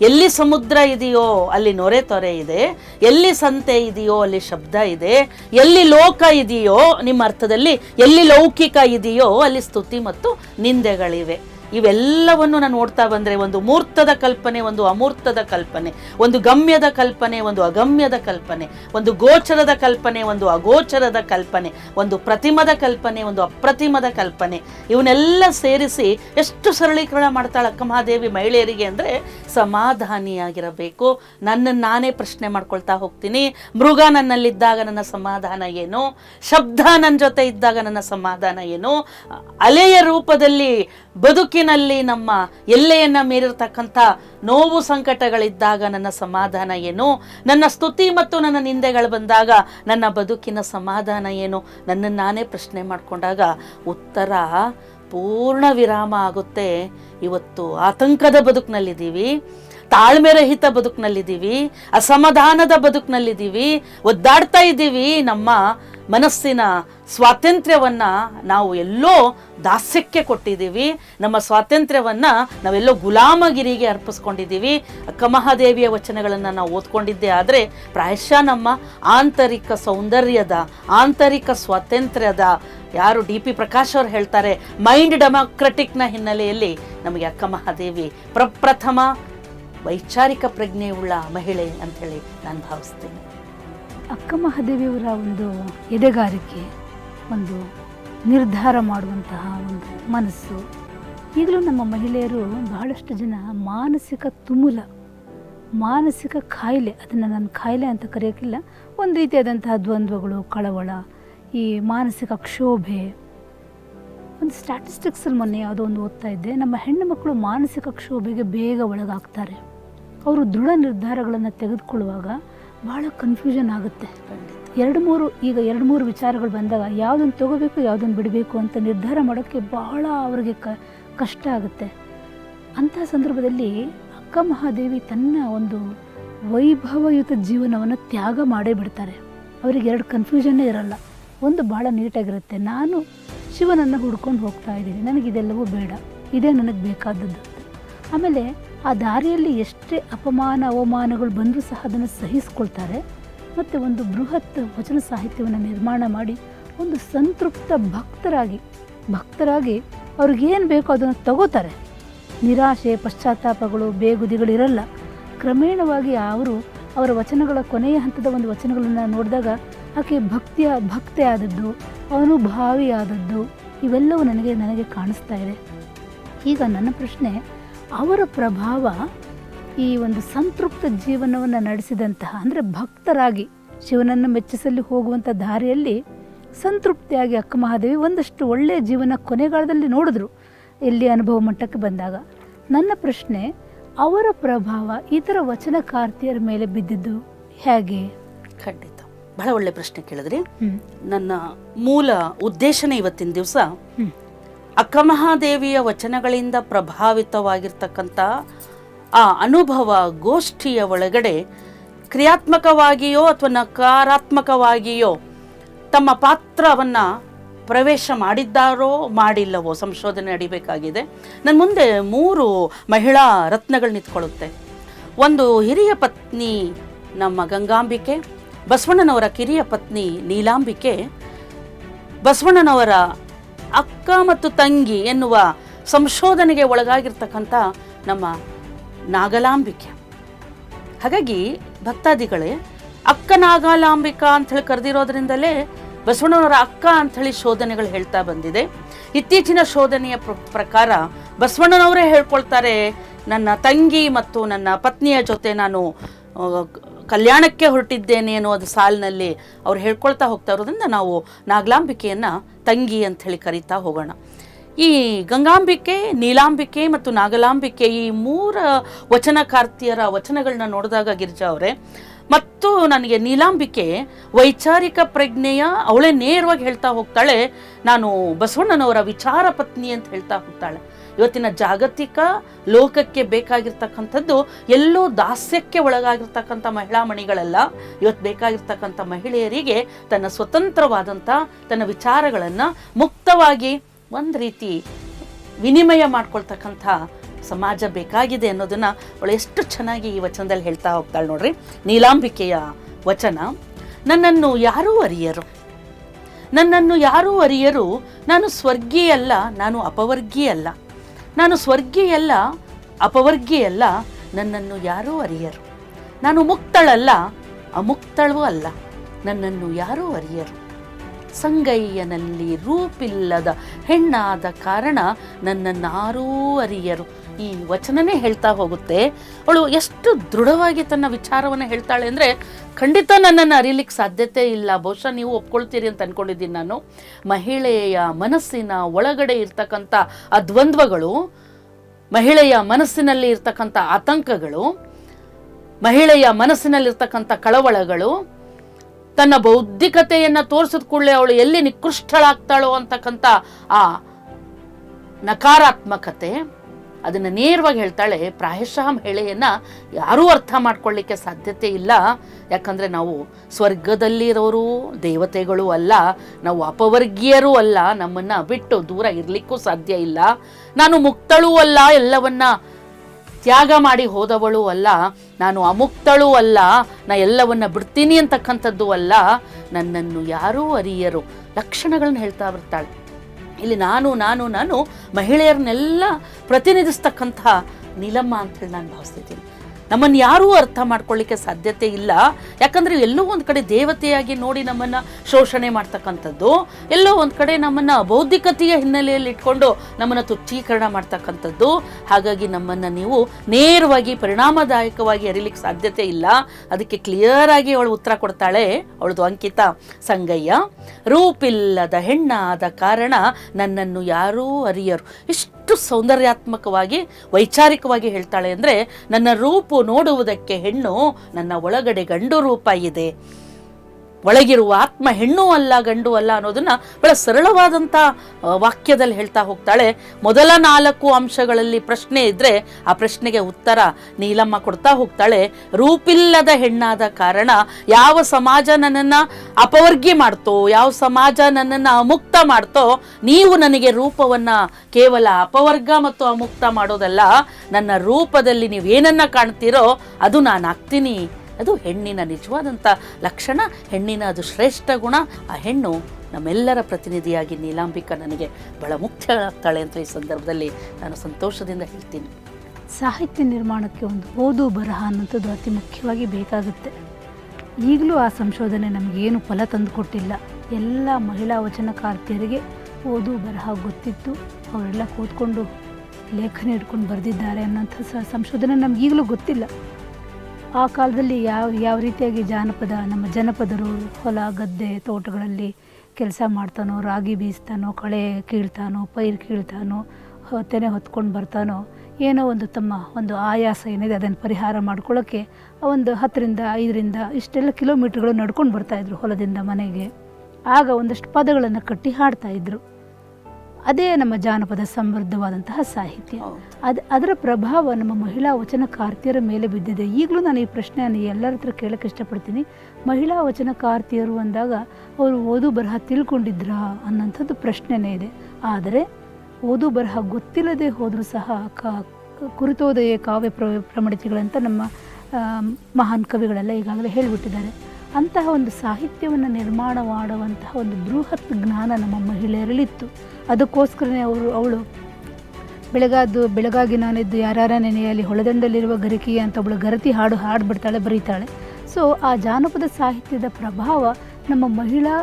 [SPEAKER 2] ಎಲ್ಲಿ ಸಮುದ್ರ ಇದೆಯೋ ಅಲ್ಲಿ ನೊರೆ ತೊರೆ ಇದೆ, ಎಲ್ಲಿ ಸಂತೆ ಇದೆಯೋ ಅಲ್ಲಿ ಶಬ್ದ ಇದೆ, ಎಲ್ಲಿ ಲೋಕ ಇದೆಯೋ ನಿಮ್ಮ ಅರ್ಥದಲ್ಲಿ ಎಲ್ಲಿ ಲೌಕಿಕ ಇದೆಯೋ ಅಲ್ಲಿ ಸ್ತುತಿ ಮತ್ತು ನಿಂದೆಗಳಿವೆ. ಇವೆಲ್ಲವನ್ನು ನಾನು ನೋಡ್ತಾ ಬಂದರೆ ಒಂದು ಮೂರ್ತದ ಕಲ್ಪನೆ, ಒಂದು ಅಮೂರ್ತದ ಕಲ್ಪನೆ, ಒಂದು ಗಮ್ಯದ ಕಲ್ಪನೆ, ಒಂದು ಅಗಮ್ಯದ ಕಲ್ಪನೆ, ಒಂದು ಗೋಚರದ ಕಲ್ಪನೆ, ಒಂದು ಅಗೋಚರದ ಕಲ್ಪನೆ, ಒಂದು ಪ್ರತಿಮದ ಕಲ್ಪನೆ, ಒಂದು ಅಪ್ರತಿಮದ ಕಲ್ಪನೆ. ಇವನ್ನೆಲ್ಲ ಸೇರಿಸಿ ಎಷ್ಟು ಸರಳೀಕರಣ ಮಾಡ್ತಾಳೆ ಅಕ್ಕ ಮಹಾದೇವಿ ಮಹಿಳೆಯರಿಗೆ ಅಂದರೆ ಸಮಾಧಾನಿಯಾಗಿರಬೇಕು. ನನ್ನನ್ನು ನಾನೇ ಪ್ರಶ್ನೆ ಮಾಡ್ಕೊಳ್ತಾ ಹೋಗ್ತೀನಿ. ಮೃಗ ನನ್ನಲ್ಲಿದ್ದಾಗ ನನ್ನ ಸಮಾಧಾನ ಏನು? ಶಬ್ದ ನನ್ನ ಜೊತೆ ಇದ್ದಾಗ ನನ್ನ ಸಮಾಧಾನ ಏನು? ಅಲೆಯ ರೂಪದಲ್ಲಿ ಬದುಕಿನಲ್ಲಿ ನಮ್ಮ ಎಲ್ಲೆಯನ್ನು ಮೀರಿರ್ತಕ್ಕಂಥ ನೋವು ಸಂಕಟಗಳಿದ್ದಾಗ ನನ್ನ ಸಮಾಧಾನ ಏನು? ನನ್ನ ಸ್ತುತಿ ಮತ್ತು ನನ್ನ ನಿಂದೆಗಳು ಬಂದಾಗ ನನ್ನ ಬದುಕಿನ ಸಮಾಧಾನ ಏನು? ನನ್ನನ್ನು ನಾನೇ ಪ್ರಶ್ನೆ ಮಾಡಿಕೊಂಡಾಗ ಉತ್ತರ ಪೂರ್ಣ ವಿರಾಮ ಆಗುತ್ತೆ. ಇವತ್ತು ಆತಂಕದ ಬದುಕಿನಲ್ಲಿದ್ದೀವಿ. ತಾಳ್ಮೆ ರಹಿತ ಬದುಕಿನಲ್ಲಿದ್ದೀವಿ, ಅಸಮಾಧಾನದ ಬದುಕಿನಲ್ಲಿದ್ದೀವಿ, ಒದ್ದಾಡ್ತಾ ಇದ್ದೀವಿ, ನಮ್ಮ ಮನಸ್ಸಿನ ಸ್ವಾತಂತ್ರ್ಯವನ್ನ ನಾವು ಎಲ್ಲೋ ದಾಸ್ಯಕ್ಕೆ ಕೊಟ್ಟಿದ್ದೀವಿ, ನಮ್ಮ ಸ್ವಾತಂತ್ರ್ಯವನ್ನ ನಾವೆಲ್ಲೋ ಗುಲಾಮಗಿರಿಗೆ ಅರ್ಪಿಸ್ಕೊಂಡಿದ್ದೀವಿ. ಅಕ್ಕಮಹಾದೇವಿಯ ವಚನಗಳನ್ನು ನಾವು ಓದ್ಕೊಂಡಿದ್ದೆ ಆದರೆ ಪ್ರಾಯಶಃ ನಮ್ಮ ಆಂತರಿಕ ಸೌಂದರ್ಯದ, ಆಂತರಿಕ ಸ್ವಾತಂತ್ರ್ಯದ ಯಾರು ಡಿ ಪಿ ಪ್ರಕಾಶ್ ಅವರು ಹೇಳ್ತಾರೆ, ಮೈಂಡ್ ಡೆಮಾಕ್ರೆಟಿಕ್ನ ಹಿನ್ನೆಲೆಯಲ್ಲಿ ನಮಗೆ ಅಕ್ಕ ಮಹಾದೇವಿ ಪ್ರಪ್ರಥಮ ವೈಚಾರಿಕ ಪ್ರಜ್ಞೆಯುಳ್ಳ ಮಹಿಳೆ ಅಂಥೇಳಿ ನಾನು ಭಾವಿಸ್ತೇನೆ.
[SPEAKER 1] ಅಕ್ಕ ಮಹಾದೇವಿಯವರ ಒಂದು ಎದೆಗಾರಿಕೆ, ಒಂದು ನಿರ್ಧಾರ ಮಾಡುವಂತಹ ಒಂದು ಮನಸ್ಸು. ಈಗಲೂ ನಮ್ಮ ಮಹಿಳೆಯರು ಬಹಳಷ್ಟು ಜನ ಮಾನಸಿಕ ತುಮುಲ, ಮಾನಸಿಕ ಖಾಯಿಲೆ, ಅದನ್ನು ನಾನು ಕಾಯಿಲೆ ಅಂತ ಕರೆಯೋಕ್ಕಿಲ್ಲ, ಒಂದು ರೀತಿಯಾದಂತಹ ದ್ವಂದ್ವಗಳು, ಕಳವಳ, ಈ ಮಾನಸಿಕ ಕ್ಷೋಭೆ. ಒಂದು ಸ್ಟ್ಯಾಟಿಸ್ಟಿಕ್ಸಲ್ಲಿ ಮೊನ್ನೆ ಯಾವುದೋ ಒಂದು ಓದ್ತಾ ಇದ್ದೆ, ನಮ್ಮ ಹೆಣ್ಣು ಮಕ್ಕಳು ಮಾನಸಿಕ ಕ್ಷೋಭೆಗೆ ಬೇಗ ಒಳಗಾಗ್ತಾರೆ. ಅವರು ದೃಢ ನಿರ್ಧಾರಗಳನ್ನು ತೆಗೆದುಕೊಳ್ಳುವಾಗ ಭಾಳ ಕನ್ಫ್ಯೂಷನ್ ಆಗುತ್ತೆ. ಎರಡು ಮೂರು, ಈಗ ಎರಡು ಮೂರು ವಿಚಾರಗಳು ಬಂದಾಗ ಯಾವುದನ್ನು ತಗೋಬೇಕು ಯಾವುದನ್ನು ಬಿಡಬೇಕು ಅಂತ ನಿರ್ಧಾರ ಮಾಡೋಕ್ಕೆ ಬಹಳ ಅವರಿಗೆ ಕ, ಕಷ್ಟ ಆಗುತ್ತೆ. ಅಂಥ ಸಂದರ್ಭದಲ್ಲಿ ಅಕ್ಕ ಮಹಾದೇವಿ ತನ್ನ ಒಂದು ವೈಭವಯುತ ಜೀವನವನ್ನು ತ್ಯಾಗ ಮಾಡೇ ಬಿಡ್ತಾರೆ. ಅವರಿಗೆ ಎರಡು ಕನ್ಫ್ಯೂಷನ್ನೇ ಇರಲ್ಲ. ಒಂದು ಭಾಳ ನೀಟಾಗಿರುತ್ತೆ. ನಾನು ಶಿವನನ್ನು ಹುಡ್ಕೊಂಡು ಹೋಗ್ತಾ ಇದ್ದೀನಿ. ನನಗಿದೆಲ್ಲವೂ ಬೇಡ. ಇದೇ ನನಗೆ ಬೇಕಾದದ್ದು. ಆಮೇಲೆ ಆ ದಾರಿಯಲ್ಲಿ ಎಷ್ಟೇ ಅಪಮಾನ, ಅವಮಾನಗಳು ಬಂದರೂ ಸಹ ಅದನ್ನು ಸಹಿಸ್ಕೊಳ್ತಾರೆ. ಮತ್ತು ಒಂದು ಬೃಹತ್ ವಚನ ಸಾಹಿತ್ಯವನ್ನು ನಿರ್ಮಾಣ ಮಾಡಿ ಒಂದು ಸಂತೃಪ್ತ ಭಕ್ತರಾಗಿ ಭಕ್ತರಾಗಿ ಅವ್ರಿಗೇನು ಬೇಕೋ ಅದನ್ನು ತಗೋತಾರೆ. ನಿರಾಶೆ, ಪಶ್ಚಾತ್ತಾಪಗಳು ಬೇಗುದಿಗಳಿರಲ್ಲ ಕ್ರಮೇಣವಾಗಿ ಅವರು ಅವರ ವಚನಗಳ ಕೊನೆಯ ಹಂತದ ಒಂದು ವಚನಗಳನ್ನು ನೋಡಿದಾಗ ಆಕೆ ಭಕ್ತಿಯ ಭಕ್ತಿ ಆದದ್ದು ಅನುಭಾವಿ ಆದದ್ದು ಇವೆಲ್ಲವೂ ನನಗೆ ನನಗೆ ಕಾಣಿಸ್ತಾ ಇದೆ. ಈಗ ನನ್ನ ಪ್ರಶ್ನೆ ಅವರ ಪ್ರಭಾವ ಈ ಒಂದು ಸಂತೃಪ್ತ ಜೀವನವನ್ನು ನಡೆಸಿದಂತಹ ಅಂದರೆ ಭಕ್ತರಾಗಿ ಶಿವನನ್ನು ಮೆಚ್ಚಿಸಲು ಹೋಗುವಂಥ ದಾರಿಯಲ್ಲಿ ಸಂತೃಪ್ತಿಯಾಗಿ ಅಕ್ಕ ಮಹಾದೇವಿ ಒಂದಷ್ಟು ಒಳ್ಳೆಯ ಜೀವನ ಕೊನೆಗಾಲದಲ್ಲಿ ನೋಡಿದ್ರು ಎಲ್ಲಿ ಅನುಭವ ಮಟ್ಟಕ್ಕೆ ಬಂದಾಗ. ನನ್ನ ಪ್ರಶ್ನೆ ಅವರ ಪ್ರಭಾವ ಇತರ ವಚನಕಾರ್ತಿಯರ ಮೇಲೆ ಬಿದ್ದಿದ್ದು ಹೇಗೆ?
[SPEAKER 2] ಖಂಡಿತ. ಬಹಳ ಒಳ್ಳೆ ಪ್ರಶ್ನೆ ಕೇಳಿದ್ರಿ. ನನ್ನ ಮೂಲ ಉದ್ದೇಶನೇ ಇವತ್ತಿನ ದಿವಸ. ಅಕ್ಕಮಹಾದೇವಿಯ ವಚನಗಳಿಂದ ಪ್ರಭಾವಿತವಾಗಿರ್ತಕ್ಕಂಥ ಆ ಅನುಭವ ಗೋಷ್ಠಿಯ ಒಳಗಡೆ ಕ್ರಿಯಾತ್ಮಕವಾಗಿಯೋ ಅಥವಾ ನಕಾರಾತ್ಮಕವಾಗಿಯೋ ತಮ್ಮ ಪಾತ್ರವನ್ನು ಪ್ರವೇಶ ಮಾಡಿದ್ದಾರೋ ಮಾಡಿಲ್ಲವೋ ಸಂಶೋಧನೆ ನಡಿಬೇಕಾಗಿದೆ. ನನ್ನ ಮುಂದೆ ಮೂರು ಮಹಿಳಾ ರತ್ನಗಳು ನಿಂತ್ಕೊಳ್ಳುತ್ತೆ. ಒಂದು ಹಿರಿಯ ಪತ್ನಿ ನಮ್ಮ ಗಂಗಾಂಬಿಕೆ, ಬಸವಣ್ಣನವರ ಕಿರಿಯ ಪತ್ನಿ ನೀಲಾಂಬಿಕೆ, ಬಸವಣ್ಣನವರ ಅಕ್ಕ ಮತ್ತು ತಂಗಿ ಎನ್ನುವ ಸಂಶೋಧನೆಗೆ ಒಳಗಾಗಿರ್ತಕ್ಕಂಥ ನಮ್ಮ ನಾಗಲಾಂಬಿಕೆ. ಹಾಗಾಗಿ ಭಕ್ತಾದಿಗಳೇ, ಅಕ್ಕ ನಾಗಾಲಾಂಬಿಕಾ ಅಂತ ಹೇಳಿ ಕರೆದಿರೋದ್ರಿಂದಲೇ ಬಸವಣ್ಣನವರ ಅಕ್ಕ ಅಂತ ಹೇಳಿ ಶೋಧನೆಗಳು ಹೇಳ್ತಾ ಬಂದಿದೆ. ಇತ್ತೀಚಿನ ಶೋಧನೆಯ ಪ್ರಕಾರ ಬಸವಣ್ಣನವರೇ ಹೇಳ್ಕೊಳ್ತಾರೆ, ನನ್ನ ತಂಗಿ ಮತ್ತು ನನ್ನ ಪತ್ನಿಯ ಜೊತೆ ನಾನು ಕಲ್ಯಾಣಕ್ಕೆ ಹೊರಟಿದ್ದೇನೆ ಅನ್ನೋದು ಸಾಲಿನಲ್ಲಿ ಅವ್ರು ಹೇಳ್ಕೊಳ್ತಾ ಹೋಗ್ತಾ ಇರೋದ್ರಿಂದ ನಾವು ನಾಗಲಾಂಬಿಕೆಯನ್ನು ತಂಗಿ ಅಂತ ಹೇಳಿ ಕರಿತಾ ಹೋಗೋಣ. ಈ ಗಂಗಾಂಬಿಕೆ, ನೀಲಾಂಬಿಕೆ ಮತ್ತು ನಾಗಲಾಂಬಿಕೆ ಈ ಮೂರ ವಚನಕಾರ್ತಿಯರ ವಚನಗಳನ್ನ ನೋಡಿದಾಗ ಗಿರಿಜಾ ಅವರೇ, ಮತ್ತು ನನಗೆ ನೀಲಾಂಬಿಕೆ ವೈಚಾರಿಕ ಪ್ರಜ್ಞೆಯ ಅವಳೇ ನೇರವಾಗಿ ಹೇಳ್ತಾ ಹೋಗ್ತಾಳೆ. ನಾನು ಬಸವಣ್ಣನವರ ವಿಚಾರ ಪತ್ನಿ ಅಂತ ಹೇಳ್ತಾ ಹೋಗ್ತಾಳೆ. ಇವತ್ತಿನ ಜಾಗತಿಕ ಲೋಕಕ್ಕೆ ಬೇಕಾಗಿರ್ತಕ್ಕಂಥದ್ದು ಎಲ್ಲೋ ದಾಸ್ಯಕ್ಕೆ ಒಳಗಾಗಿರ್ತಕ್ಕಂಥ ಮಹಿಳಾ ಮಣಿಗಳೆಲ್ಲ. ಇವತ್ತು ಬೇಕಾಗಿರ್ತಕ್ಕಂಥ ಮಹಿಳೆಯರಿಗೆ ತನ್ನ ಸ್ವತಂತ್ರವಾದಂಥ, ತನ್ನ ವಿಚಾರಗಳನ್ನು ಮುಕ್ತವಾಗಿ ಒಂದು ರೀತಿ ವಿನಿಮಯ ಮಾಡ್ಕೊಳ್ತಕ್ಕಂಥ ಸಮಾಜ ಬೇಕಾಗಿದೆ ಅನ್ನೋದನ್ನು ಅವಳು ಎಷ್ಟು ಚೆನ್ನಾಗಿ ಈ ವಚನದಲ್ಲಿ ಹೇಳ್ತಾ ಹೋಗ್ತಾಳೆ ನೋಡ್ರಿ. ನೀಲಾಂಬಿಕೆಯ ವಚನ, ನನ್ನನ್ನು ಯಾರೂ ಅರಿಯರು. ನನ್ನನ್ನು ಯಾರೂ ಅರಿಯರು. ನಾನು ಸ್ವರ್ಗೀಯಲ್ಲ, ನಾನು ಅಪವರ್ಗೀಯಲ್ಲ. ನಾನು ಸ್ವರ್ಗೀಯಲ್ಲ, ಅಪವರ್ಗೀಯಲ್ಲ, ನನ್ನನ್ನು ಯಾರೂ ಅರಿಯರು. ನಾನು ಮುಕ್ತಳಲ್ಲ, ಅಮುಕ್ತಳೂ ಅಲ್ಲ, ನನ್ನನ್ನು ಯಾರೂ ಅರಿಯರು. ಸಂಗಯ್ಯನಲ್ಲಿ ರೂಪಿಲ್ಲದ ಹೆಣ್ಣಾದ ಕಾರಣ ನನ್ನನ್ನಾರೂ ಅರಿಯರು. ಈ ವಚನನೇ ಹೇಳ್ತಾ ಹೋಗುತ್ತೆ. ಅವಳು ಎಷ್ಟು ದೃಢವಾಗಿ ತನ್ನ ವಿಚಾರವನ್ನು ಹೇಳ್ತಾಳೆ ಅಂದರೆ, ಖಂಡಿತ ನನ್ನನ್ನು ಅರಿಲಿಕ್ಕೆ ಸಾಧ್ಯತೆ ಇಲ್ಲ. ಬಹುಶಃ ನೀವು ಒಪ್ಕೊಳ್ತೀರಿ ಅಂತ ಅನ್ಕೊಂಡಿದ್ದೀನಿ ನಾನು. ಮಹಿಳೆಯ ಮನಸ್ಸಿನ ಒಳಗಡೆ ಇರ್ತಕ್ಕಂಥ ಆ ದ್ವಂದ್ವಗಳು ಮಹಿಳೆಯ ಮನಸ್ಸಿನಲ್ಲಿ ಇರ್ತಕ್ಕಂಥ ಆತಂಕಗಳು, ಮಹಿಳೆಯ ಮನಸ್ಸಿನಲ್ಲಿರ್ತಕ್ಕಂಥ ಕಳವಳಗಳು, ತನ್ನ ಬೌದ್ಧಿಕತೆಯನ್ನು ತೋರಿಸಿದ ಕೂಡಲೇ ಅವಳು ಎಲ್ಲಿ ನಿಕೃಷ್ಟಳಾಗ್ತಾಳೋ ಅಂತಕ್ಕಂಥ ಆ ನಕಾರಾತ್ಮಕತೆ ಅದನ್ನು ನೇರವಾಗಿ ಹೇಳ್ತಾಳೆ, ಪ್ರಾಯಶಃ ಮಹಿಳೆಯನ್ನು ಯಾರೂ ಅರ್ಥ ಮಾಡ್ಕೊಳ್ಳಿಕ್ಕೆ ಸಾಧ್ಯತೆ ಇಲ್ಲ. ಯಾಕಂದರೆ ನಾವು ಸ್ವರ್ಗದಲ್ಲಿರೋರು, ದೇವತೆಗಳು ಅಲ್ಲ, ನಾವು ಅಪವರ್ಗೀಯರೂ ಅಲ್ಲ, ನಮ್ಮನ್ನು ಬಿಟ್ಟು ದೂರ ಇರಲಿಕ್ಕೂ ಸಾಧ್ಯ ಇಲ್ಲ. ನಾನು ಮುಕ್ತಳೂ ಅಲ್ಲ, ಎಲ್ಲವನ್ನ ತ್ಯಾಗ ಮಾಡಿ ಹೋದವಳು ಅಲ್ಲ. ನಾನು ಅಮುಕ್ತಳು ಅಲ್ಲ, ನಾ ಎಲ್ಲವನ್ನ ಬಿಡ್ತೀನಿ ಅಂತಕ್ಕಂಥದ್ದು ಅಲ್ಲ. ನನ್ನನ್ನು ಯಾರೂ ಅರಿಯರು. ಲಕ್ಷಣಗಳನ್ನ ಹೇಳ್ತಾ ಬರ್ತಾಳೆ. ಇಲ್ಲಿ ನಾನು ನಾನು ನಾನು ಮಹಿಳೆಯರನ್ನೆಲ್ಲ ಪ್ರತಿನಿಧಿಸ್ತಕ್ಕಂಥ ನೀಲಮ್ಮ ಅಂತೇಳಿ ನಾನು ಭಾವಿಸ್ತಿದ್ದೀನಿ ನಮ್ಮನ್ನು ಯಾರೂ ಅರ್ಥ ಮಾಡ್ಕೊಳ್ಳಿಕ್ಕೆ ಸಾಧ್ಯತೆ ಇಲ್ಲ. ಯಾಕಂದ್ರೆ ಎಲ್ಲೋ ಒಂದು ಕಡೆ ದೇವತೆಯಾಗಿ ನೋಡಿ ನಮ್ಮನ್ನ ಶೋಷಣೆ ಮಾಡ್ತಕ್ಕಂಥದ್ದು, ಎಲ್ಲೋ ಒಂದು ಕಡೆ ನಮ್ಮನ್ನ ಬೌದ್ಧಿಕತೆಯ ಹಿನ್ನೆಲೆಯಲ್ಲಿ ಇಟ್ಕೊಂಡು ನಮ್ಮನ್ನ ತುಚ್ಛೀಕರಣ ಮಾಡ್ತಕ್ಕಂಥದ್ದು. ಹಾಗಾಗಿ ನಮ್ಮನ್ನ ನೀವು ನೇರವಾಗಿ ಪರಿಣಾಮದಾಯಕವಾಗಿ ಅರಿಲಿಕ್ಕೆ ಸಾಧ್ಯತೆ ಇಲ್ಲ. ಅದಕ್ಕೆ ಕ್ಲಿಯರ್ ಆಗಿ ಅವಳು ಉತ್ತರ ಕೊಡ್ತಾಳೆ. ಅವಳದು ಅಂಕಿತ, ಸಂಗಯ್ಯ, ರೂಪಿಲ್ಲದ ಹೆಣ್ಣಾದ ಕಾರಣ ನನ್ನನ್ನು ಯಾರೂ ಅರಿಯರು. ಇಷ್ಟು ಸೌಂದರ್ಯಾತ್ಮಕವಾಗಿ, ವೈಚಾರಿಕವಾಗಿ ಹೇಳ್ತಾಳೆ ಅಂದರೆ, ನನ್ನ ರೂಪು ನೋಡುವುದಕ್ಕೆ ಹೆಣ್ಣು ನನ್ನ ಒಳಗಡೆ ಗಂಡು ರೂಪ ಇದೆ. ಒಳಗಿರುವ ಆತ್ಮ ಹೆಣ್ಣು ಅಲ್ಲ, ಗಂಡು ಅಲ್ಲ ಅನ್ನೋದನ್ನ ಬಹಳ ಸರಳವಾದಂಥ ವಾಕ್ಯದಲ್ಲಿ ಹೇಳ್ತಾ ಹೋಗ್ತಾಳೆ. ಮೊದಲ ನಾಲ್ಕು ಅಂಶಗಳಲ್ಲಿ ಪ್ರಶ್ನೆ ಇದ್ರೆ ಆ ಪ್ರಶ್ನೆಗೆ ಉತ್ತರ ನೀಲಮ್ಮ ಕೊಡ್ತಾ ಹೋಗ್ತಾಳೆ. ರೂಪಿಲ್ಲದ ಹೆಣ್ಣಾದ ಕಾರಣ ಯಾವ ಸಮಾಜ ನನ್ನನ್ನ ಅಪವರ್ಗಿ ಮಾಡ್ತೋ, ಯಾವ ಸಮಾಜ ನನ್ನನ್ನ ಅಮುಕ್ತ ಮಾಡ್ತೋ, ನೀವು ನನಗೆ ರೂಪವನ್ನ ಕೇವಲ ಅಪವರ್ಗ ಮತ್ತು ಅಮುಕ್ತ ಮಾಡೋದಲ್ಲ, ನನ್ನ ರೂಪದಲ್ಲಿ ನೀವು ಕಾಣ್ತೀರೋ ಅದು ನಾನು ಆಗ್ತೀನಿ. ಅದು ಹೆಣ್ಣಿನ ನಿಜವಾದಂಥ ಲಕ್ಷಣ, ಹೆಣ್ಣಿನ ಅದು ಶ್ರೇಷ್ಠ ಗುಣ. ಆ ಹೆಣ್ಣು ನಮ್ಮೆಲ್ಲರ ಪ್ರತಿನಿಧಿಯಾಗಿ ನೀಲಾಂಬಿಕ ನನಗೆ ಬಹಳ ಮುಖ್ಯ ಆಗ್ತಾಳೆ ಅಂತ ಈ ಸಂದರ್ಭದಲ್ಲಿ ನಾನು ಸಂತೋಷದಿಂದ ಹೇಳ್ತೀನಿ.
[SPEAKER 1] ಸಾಹಿತ್ಯ ನಿರ್ಮಾಣಕ್ಕೆ ಒಂದು ಓದು ಬರಹ ಅನ್ನೋಂಥದ್ದು ಅತಿ ಮುಖ್ಯವಾಗಿ ಬೇಕಾಗುತ್ತೆ. ಈಗಲೂ ಆ ಸಂಶೋಧನೆ ನಮಗೇನು ಫಲ ತಂದುಕೊಟ್ಟಿಲ್ಲ. ಎಲ್ಲ ಮಹಿಳಾ ವಚನಕಾರ್ತಿಯರಿಗೆ ಓದು ಬರಹ ಗೊತ್ತಿತ್ತು. ಅವರೆಲ್ಲ ಕೂತ್ಕೊಂಡು ಲೇಖನ ಇಟ್ಕೊಂಡು ಬರೆದಿದ್ದಾರೆ ಅನ್ನೋಂಥ ಸಂಶೋಧನೆ ನಮಗೀಗಲೂ ಗೊತ್ತಿಲ್ಲ. ಆ ಕಾಲದಲ್ಲಿ ಯಾವ ಯಾವ ರೀತಿಯಾಗಿ ಜಾನಪದ, ನಮ್ಮ ಜನಪದರು ಹೊಲ, ಗದ್ದೆ, ತೋಟಗಳಲ್ಲಿ ಕೆಲಸ ಮಾಡ್ತಾನೋ, ರಾಗಿ ಬೀಸ್ತಾನೋ, ಕಳೆ ಕೀಳ್ತಾನೋ, ಪೈರು ಕೀಳ್ತಾನೋ ತೆನೆ ಹೊತ್ಕೊಂಡು ಬರ್ತಾನೋ, ಏನೋ ಒಂದು ತಮ್ಮ ಒಂದು ಆಯಾಸ ಏನಿದೆ ಅದನ್ನು ಪರಿಹಾರ ಮಾಡ್ಕೊಳ್ಳೋಕ್ಕೆ ಒಂದು ಹತ್ತರಿಂದ ಐದರಿಂದ ಇಷ್ಟೆಲ್ಲ ಕಿಲೋಮೀಟ್ರ್ಗಳು ನಡ್ಕೊಂಡು ಬರ್ತಾಯಿದ್ರು ಹೊಲದಿಂದ ಮನೆಗೆ. ಆಗ ಒಂದಷ್ಟು ಪದಗಳನ್ನು ಕಟ್ಟಿ ಹಾಡ್ತಾ ಇದ್ರು. ಅದೇ ನಮ್ಮ ಜಾನಪದ ಸಮೃದ್ಧವಾದಂತಹ ಸಾಹಿತ್ಯ. ಅದು ಅದರ ಪ್ರಭಾವ ನಮ್ಮ ಮಹಿಳಾ ವಚನಕಾರ್ತಿಯರ ಮೇಲೆ ಬಿದ್ದಿದೆ. ಈಗಲೂ ನಾನು ಈ ಪ್ರಶ್ನೆಯನ್ನು ಎಲ್ಲರ ಹತ್ರ ಕೇಳಕ್ಕೆ ಇಷ್ಟಪಡ್ತೀನಿ. ಮಹಿಳಾ ವಚನಕಾರ್ತಿಯರು ಅಂದಾಗ ಅವರು ಓದು ಬರಹ ತಿಳ್ಕೊಂಡಿದ್ರಾ ಅನ್ನೋಂಥದ್ದು ಪ್ರಶ್ನೆನೇ ಇದೆ. ಆದರೆ ಓದು ಬರಹ ಗೊತ್ತಿಲ್ಲದೆ ಹೋದರೂ ಸಹ ಕ ಕುರಿತೋದಯ ಕಾವ್ಯ ಪ್ರ ಪ್ರಮಣಿತಿಗಳಂತ ನಮ್ಮ ಮಹಾನ್ ಕವಿಗಳೆಲ್ಲ ಈಗಾಗಲೇ ಹೇಳಿಬಿಟ್ಟಿದ್ದಾರೆ. ಅಂತಹ ಒಂದು ಸಾಹಿತ್ಯವನ್ನು ನಿರ್ಮಾಣ ಮಾಡುವಂತಹ ಒಂದು ಬೃಹತ್ ಜ್ಞಾನ ನಮ್ಮ ಮಹಿಳೆಯರಲ್ಲಿತ್ತು. ಅದಕ್ಕೋಸ್ಕರನೇ ಅವರು, ಅವಳು ಬೆಳಗಾದ್ದು ಬೆಳಗಾಗಿ ನಾನಿದ್ದು ಯಾರ್ಯಾರ ನೆನೆಯಲ್ಲಿ ಹೊಳೆದಂಡಲ್ಲಿರುವ ಗರಿಕೆ ಅಂತ ಅವಳು ಗರತಿ ಹಾಡು ಹಾಡ್ಬಿಡ್ತಾಳೆ, ಬರೀತಾಳೆ. ಸೊ ಆ ಜಾನಪದ ಸಾಹಿತ್ಯದ ಪ್ರಭಾವ ನಮ್ಮ ಮಹಿಳಾ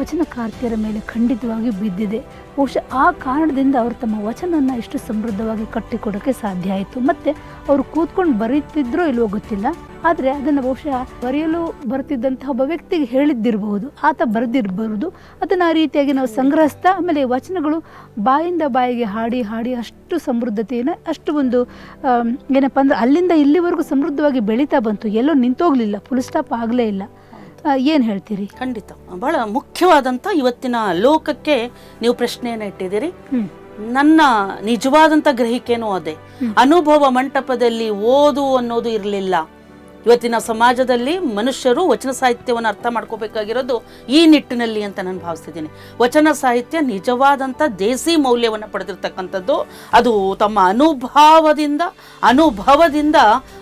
[SPEAKER 1] ವಚನಕಾರ್ತಿಯರ ಮೇಲೆ ಖಂಡಿತವಾಗಿ ಬಿದ್ದಿದೆ. ಬಹುಶಃ ಆ ಕಾರಣದಿಂದ ಅವರು ತಮ್ಮ ವಚನವನ್ನು ಇಷ್ಟು ಸಮೃದ್ಧವಾಗಿ ಕಟ್ಟಿಕೊಡೋಕ್ಕೆ ಸಾಧ್ಯ ಆಯಿತು. ಮತ್ತು ಅವರು ಕೂತ್ಕೊಂಡು ಬರೀತಿದ್ರೋ ಇಲ್ವೋ ಗೊತ್ತಿಲ್ಲ. ಆದರೆ ಅದನ್ನು ಬಹುಶಃ ಬರೆಯಲು ಬರ್ತಿದ್ದಂತಹ ಒಬ್ಬ ವ್ಯಕ್ತಿಗೆ ಹೇಳಿದ್ದಿರಬಹುದು. ಆತ ಬರೆದಿರಬಹುದು ಅದನ್ನು ಆ ರೀತಿಯಾಗಿ ನಾವು ಸಂಗ್ರಹಿಸ್ತಾ ಆಮೇಲೆ ವಚನಗಳು ಬಾಯಿಂದ ಬಾಯಿಗೆ ಹಾಡಿ ಹಾಡಿ ಅಷ್ಟು ಸಮೃದ್ಧತೆಯನ್ನು ಅಷ್ಟು ಒಂದು ಏನಪ್ಪ ಅಂದ್ರೆ ಅಲ್ಲಿಂದ ಇಲ್ಲಿವರೆಗೂ ಸಮೃದ್ಧವಾಗಿ ಬೆಳೀತಾ ಬಂತು. ಎಲ್ಲೋ ನಿಂತೋಗ್ಲಿಲ್ಲ. ಫುಲ್ ಸ್ಟಾಪ್ ಆಗಲೇ ಇಲ್ಲ. ಏನು ಹೇಳ್ತೀರಿ?
[SPEAKER 2] ಖಂಡಿತ. ಬಹಳ ಮುಖ್ಯವಾದಂಥ ಇವತ್ತಿನ ಲೋಕಕ್ಕೆ ನೀವು ಪ್ರಶ್ನೆಯನ್ನು ಇಟ್ಟಿದ್ದೀರಿ. ನನ್ನ ನಿಜವಾದಂಥ ಗ್ರಹಿಕೆನೂ ಅದೇ. ಅನುಭವ ಮಂಟಪದಲ್ಲಿ ಓದು ಅನ್ನೋದು ಇರಲಿಲ್ಲ. ಇವತ್ತಿನ ಸಮಾಜದಲ್ಲಿ ಮನುಷ್ಯರು ವಚನ ಸಾಹಿತ್ಯವನ್ನು ಅರ್ಥ ಮಾಡ್ಕೋಬೇಕಾಗಿರೋದು ಈ ನಿಟ್ಟಿನಲ್ಲಿ ಅಂತ ನಾನು ಭಾವಿಸ್ತಿದ್ದೀನಿ. ವಚನ ಸಾಹಿತ್ಯ ನಿಜವಾದಂಥ ದೇಸಿ ಮೌಲ್ಯವನ್ನು ಪಡೆದಿರ್ತಕ್ಕಂಥದ್ದು ಅದು ತಮ್ಮ ಅನುಭವದಿಂದ ಅನುಭವದಿಂದ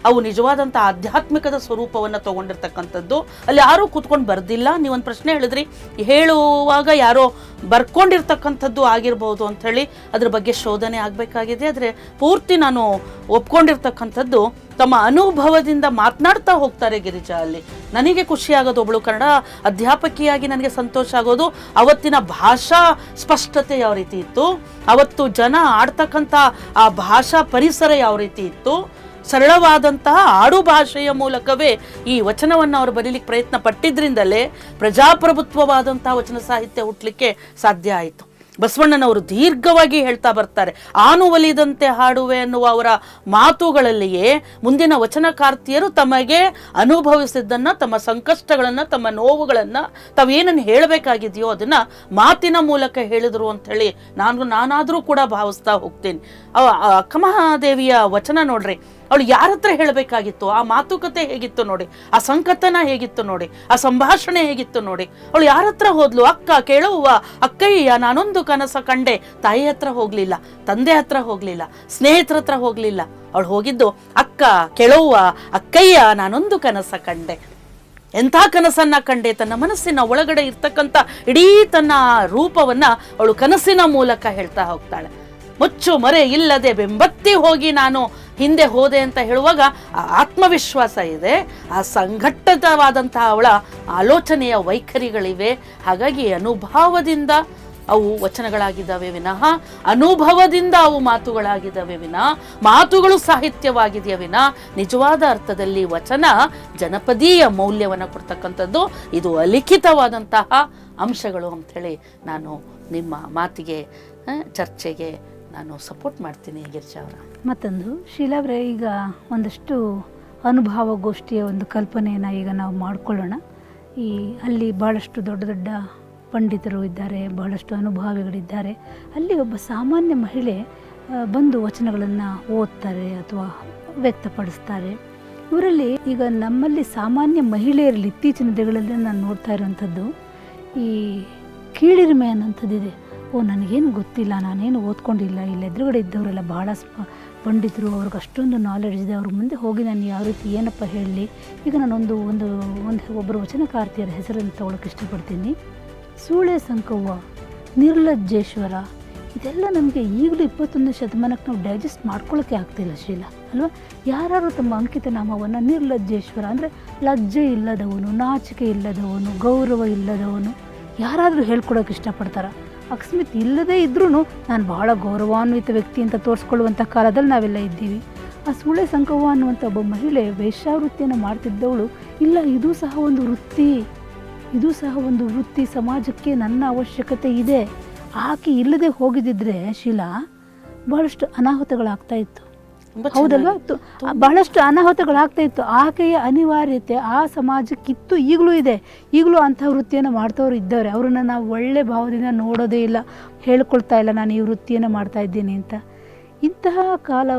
[SPEAKER 2] ಅವು ನಿಜವಾದಂಥ ಆಧ್ಯಾತ್ಮಿಕದ ಸ್ವರೂಪವನ್ನು ತಗೊಂಡಿರ್ತಕ್ಕಂಥದ್ದು. ಅಲ್ಲಿ ಯಾರೂ ಕೂತ್ಕೊಂಡು ಬರ್ದಿಲ್ಲ. ನೀವೊಂದು ಪ್ರಶ್ನೆ ಹೇಳಿದ್ರಿ ಹೇಳುವಾಗ ಯಾರೋ ಬರ್ಕೊಂಡಿರ್ತಕ್ಕಂಥದ್ದು ಆಗಿರ್ಬೋದು ಅಂಥೇಳಿ ಅದ್ರ ಬಗ್ಗೆ ಶೋಧನೆ ಆಗಬೇಕಾಗಿದೆ. ಆದರೆ ಪೂರ್ತಿ ನಾನು ಒಪ್ಕೊಂಡಿರ್ತಕ್ಕಂಥದ್ದು ತಮ್ಮ ಅನುಭವದಿಂದ ಮಾತನಾಡ್ತಾ ಹೋಗ್ತಾರೆ ಗಿರಿಜಾ ಅಲ್ಲಿ. ನನಗೆ ಖುಷಿ ಆಗೋದು ಒಬ್ಳು ಕನ್ನಡ ಅಧ್ಯಾಪಕಿಯಾಗಿ ನನಗೆ ಸಂತೋಷ ಆಗೋದು. ಅವತ್ತಿನ ಭಾಷಾ ಸ್ಪಷ್ಟತೆ ಯಾವ ರೀತಿ ಇತ್ತು? ಅವತ್ತು ಜನ ಆಡ್ತಕ್ಕಂಥ ಆ ಭಾಷಾ ಪರಿಸರ ಯಾವ ರೀತಿ ಇತ್ತು? ಸರಳವಾದಂತಹ ಆಡು ಭಾಷೆಯ ಮೂಲಕವೇ ಈ ವಚನವನ್ನು ಅವರು ಬರೀಲಿಕ್ಕೆ ಪ್ರಯತ್ನ ಪಟ್ಟಿದ್ರಿಂದಲೇ ಪ್ರಜಾಪ್ರಭುತ್ವವಾದಂತಹ ವಚನ ಸಾಹಿತ್ಯ ಹುಟ್ಟಲಿಕ್ಕೆ ಸಾಧ್ಯ ಆಯಿತು. ಬಸವಣ್ಣನವರು ದೀರ್ಘವಾಗಿ ಹೇಳ್ತಾ ಬರ್ತಾರೆ, ಆನು ಒಲಿದಂತೆ ಹಾಡುವೆ ಅನ್ನುವ ಅವರ ಮಾತುಗಳಲ್ಲಿಯೇ ಮುಂದಿನ ವಚನಕಾರ್ತಿಯರು ತಮಗೆ ಅನುಭವಿಸಿದ್ದನ್ನ, ತಮ್ಮ ಸಂಕಷ್ಟಗಳನ್ನ, ತಮ್ಮ ನೋವುಗಳನ್ನ ತಾವೇನನ್ನು ಹೇಳಬೇಕಾಗಿದೆಯೋ ಅದನ್ನ ಮಾತಿನ ಮೂಲಕ ಹೇಳಿದರು ಅಂತ ಹೇಳಿ ನಾನು ನಾನಾದರೂ ಕೂಡ ಭಾವಿಸ್ತಾ ಹೋಗ್ತೀನಿ. ಅಕ್ಕಮಹಾದೇವಿಯ ವಚನ ನೋಡ್ರಿ. ಅವಳು ಯಾರ ಹತ್ರ ಹೇಳಬೇಕಾಗಿತ್ತು? ಆ ಮಾತುಕತೆ ಹೇಗಿತ್ತು ನೋಡಿ? ಆ ಸಂಕತನ ಹೇಗಿತ್ತು ನೋಡಿ? ಆ ಸಂಭಾಷಣೆ ಹೇಗಿತ್ತು ನೋಡಿ? ಅವಳು ಯಾರ ಹತ್ರ ಹೋದ್ಲು? ಅಕ್ಕ ಕೇಳುವ ಅಕ್ಕಯ್ಯ, ನಾನೊಂದು ಕನಸ ಕಂಡೆ. ತಾಯಿ ಹತ್ರ ಹೋಗ್ಲಿಲ್ಲ, ತಂದೆ ಹತ್ರ ಹೋಗ್ಲಿಲ್ಲ, ಸ್ನೇಹಿತರ ಹತ್ರ ಹೋಗ್ಲಿಲ್ಲ. ಅವಳು ಹೋಗಿದ್ದು, ಅಕ್ಕ, ಕೆಳವ್ವ, ಅಕ್ಕಯ್ಯ, ನಾನೊಂದು ಕನಸ ಕಂಡೆ. ಎಂಥ ಕನಸನ್ನ ಕಂಡೆ? ತನ್ನ ಮನಸ್ಸಿನ ಒಳಗಡೆ ಇರ್ತಕ್ಕಂಥ ಇಡೀ ತನ್ನ ರೂಪವನ್ನ ಅವಳು ಕನಸಿನ ಮೂಲಕ ಹೇಳ್ತಾ ಹೋಗ್ತಾಳೆ. ಮುಚ್ಚು ಮರೆ ಇಲ್ಲದೆ ಬೆಂಬತ್ತಿ ಹೋಗಿ ನಾನು ಹಿಂದೆ ಹೋದೆ ಅಂತ ಹೇಳುವಾಗ ಆ ಆತ್ಮವಿಶ್ವಾಸ ಇದೆ. ಆ ಸಂಘಟಿತವಾದಂತಹ ಅವಳ ಆಲೋಚನೆಯ ವೈಖರಿಗಳಿವೆ. ಹಾಗಾಗಿ ಅನುಭವದಿಂದ ಅವು ವಚನಗಳಾಗಿದ್ದಾವೆ ವಿನಃ, ಅನುಭವದಿಂದ ಅವು ಮಾತುಗಳಾಗಿದ್ದಾವೆ ವಿನಃ, ಮಾತುಗಳು ಸಾಹಿತ್ಯವಾಗಿದೆಯ ವಿನಃ, ನಿಜವಾದ ಅರ್ಥದಲ್ಲಿ ವಚನ ಜನಪದೀಯ ಮೌಲ್ಯವನ್ನು ಕೊಡ್ತಕ್ಕಂಥದ್ದು. ಇದು ಅಲಿಖಿತವಾದಂತಹ ಅಂಶಗಳು ಅಂಥೇಳಿ ನಾನು ನಿಮ್ಮ ಮಾತಿಗೆ ಚರ್ಚೆಗೆ ನಾನು ಸಪೋರ್ಟ್ ಮಾಡ್ತೀನಿ ಗಿರ್ಜಾ ಅವರ.
[SPEAKER 1] ಮತ್ತೊಂದು, ಶೀಲಾವ್ರೆ, ಈಗ ಒಂದಷ್ಟು ಅನುಭವ ಗೋಷ್ಠಿಯ ಒಂದು ಕಲ್ಪನೆಯನ್ನು ಈಗ ನಾವು ಮಾಡಿಕೊಳ್ಳೋಣ. ಈ ಅಲ್ಲಿ ಭಾಳಷ್ಟು ದೊಡ್ಡ ದೊಡ್ಡ ಪಂಡಿತರು ಇದ್ದಾರೆ, ಬಹಳಷ್ಟು ಅನುಭವಿಗಳಿದ್ದಾರೆ. ಅಲ್ಲಿ ಒಬ್ಬ ಸಾಮಾನ್ಯ ಮಹಿಳೆ ಬಂದು ವಚನಗಳನ್ನು ಓದ್ತಾರೆ ಅಥವಾ ವ್ಯಕ್ತಪಡಿಸ್ತಾರೆ. ಇವರಲ್ಲಿ ಈಗ ನಮ್ಮಲ್ಲಿ ಸಾಮಾನ್ಯ ಮಹಿಳೆಯರಲ್ಲಿ ಇತ್ತೀಚಿನ ದಿನಗಳಲ್ಲಿ ನಾನು ನೋಡ್ತಾ ಇರುವಂಥದ್ದು, ಈ ಕೀಳಿರಿಮೆ ಅನ್ನೋಂಥದ್ದಿದೆ ಓ, ನನಗೇನು ಗೊತ್ತಿಲ್ಲ, ನಾನೇನು ಓದ್ಕೊಂಡಿಲ್ಲ. ಇಲ್ಲಿ ಎದುರುಗಡೆ ಇದ್ದವರೆಲ್ಲ ಭಾಳ ಸ್ಪ- ಪಂಡಿತರು, ಅವ್ರಿಗೆ ಅಷ್ಟೊಂದು ನಾಲೆಡ್ಜ್ ಇದೆ. ಅವ್ರ ಮುಂದೆ ಹೋಗಿ ನಾನು ಯಾವ ರೀತಿ ಏನಪ್ಪ ಹೇಳಲಿ? ಈಗ ನಾನೊಂದು, ಒಂದು ಒಂದು ಒಬ್ಬರು ವಚನಕಾರ್ತಿಯರ ಹೆಸರನ್ನು ತಗೊಳಕ್ಕೆ ಇಷ್ಟಪಡ್ತೀನಿ. ಸೂಳೆ ಸಂಕವ್ವ, ನಿರ್ಲಜ್ಜೇಶ್ವರ, ಇದೆಲ್ಲ ನಮಗೆ ಈಗಲೂ ಇಪ್ಪತ್ತೊಂದು ಶತಮಾನಕ್ಕೆ ನಾವು ಡೈಜೆಸ್ಟ್ ಮಾಡ್ಕೊಳ್ಳೋಕ್ಕೆ ಆಗ್ತಿಲ್ಲ ಶೀಲ, ಅಲ್ವಾ? ಯಾರು ತಮ್ಮ ಅಂಕಿತ ನಾಮವನ್ನು ನಿರ್ಲಜ್ಜೇಶ್ವರ ಅಂದರೆ ಲಜ್ಜೆ ಇಲ್ಲದವನು, ನಾಚಿಕೆ ಇಲ್ಲದವನು, ಗೌರವ ಇಲ್ಲದವನು ಯಾರಾದರೂ ಹೇಳ್ಕೊಡೋಕೆ ಇಷ್ಟಪಡ್ತಾರ? ಅಕಸ್ಮಾತ್ ಇಲ್ಲದೇ ಇದ್ರೂ ನಾನು ಬಹಳ ಗೌರವಾನ್ವಿತ ವ್ಯಕ್ತಿ ಅಂತ ತೋರಿಸ್ಕೊಳ್ಳುವಂಥ ಕಾಲದಲ್ಲಿ ನಾವೆಲ್ಲ ಇದ್ದೀವಿ. ಆ ಸೂಳೆ ಸಂಕವ ಅನ್ನುವಂಥ ಒಬ್ಬ ಮಹಿಳೆ ವೇಶ್ಯಾವೃತ್ತಿಯನ್ನು ಮಾಡ್ತಿದ್ದವಳು, ಇಲ್ಲ, ಇದು ಸಹ ಒಂದು ವೃತ್ತಿ. ಇದು ಸಹ ಒಂದು ವೃತ್ತಿ, ಸಮಾಜಕ್ಕೆ ನನ್ನ ಅವಶ್ಯಕತೆ ಇದೆ. ಆಕೆ ಇಲ್ಲದೆ ಹೋಗಿದ್ದಿದ್ರೆ ಶೀಲಾ, ಬಹಳಷ್ಟು ಅನಾಹುತಗಳಾಗ್ತಾ ಇತ್ತು. ಹೌದಲ್ವಾ? ಬಹಳಷ್ಟು ಬಹಳಷ್ಟು ಅನಾಹುತಗಳಾಗ್ತಾ ಇತ್ತು. ಆಕೆಯ ಅನಿವಾರ್ಯತೆ ಆ ಸಮಾಜಕ್ಕಿತ್ತು. ಈಗಲೂ ಇದೆ. ಈಗಲೂ ಅಂಥ ವೃತ್ತಿಯನ್ನು ಮಾಡ್ತವ್ರು ಇದ್ದಾರೆ. ಅವ್ರನ್ನ ನಾವು ಒಳ್ಳೆ ಭಾವದಿಂದ ನೋಡೋದೇ ಇಲ್ಲ. ಹೇಳ್ಕೊಳ್ತಾ ಇಲ್ಲ ನಾನು ಈ ವೃತ್ತಿಯನ್ನು ಮಾಡ್ತಾ ಇದ್ದೀನಿ ಅಂತ. ಇಂತಹ ಕಾಲ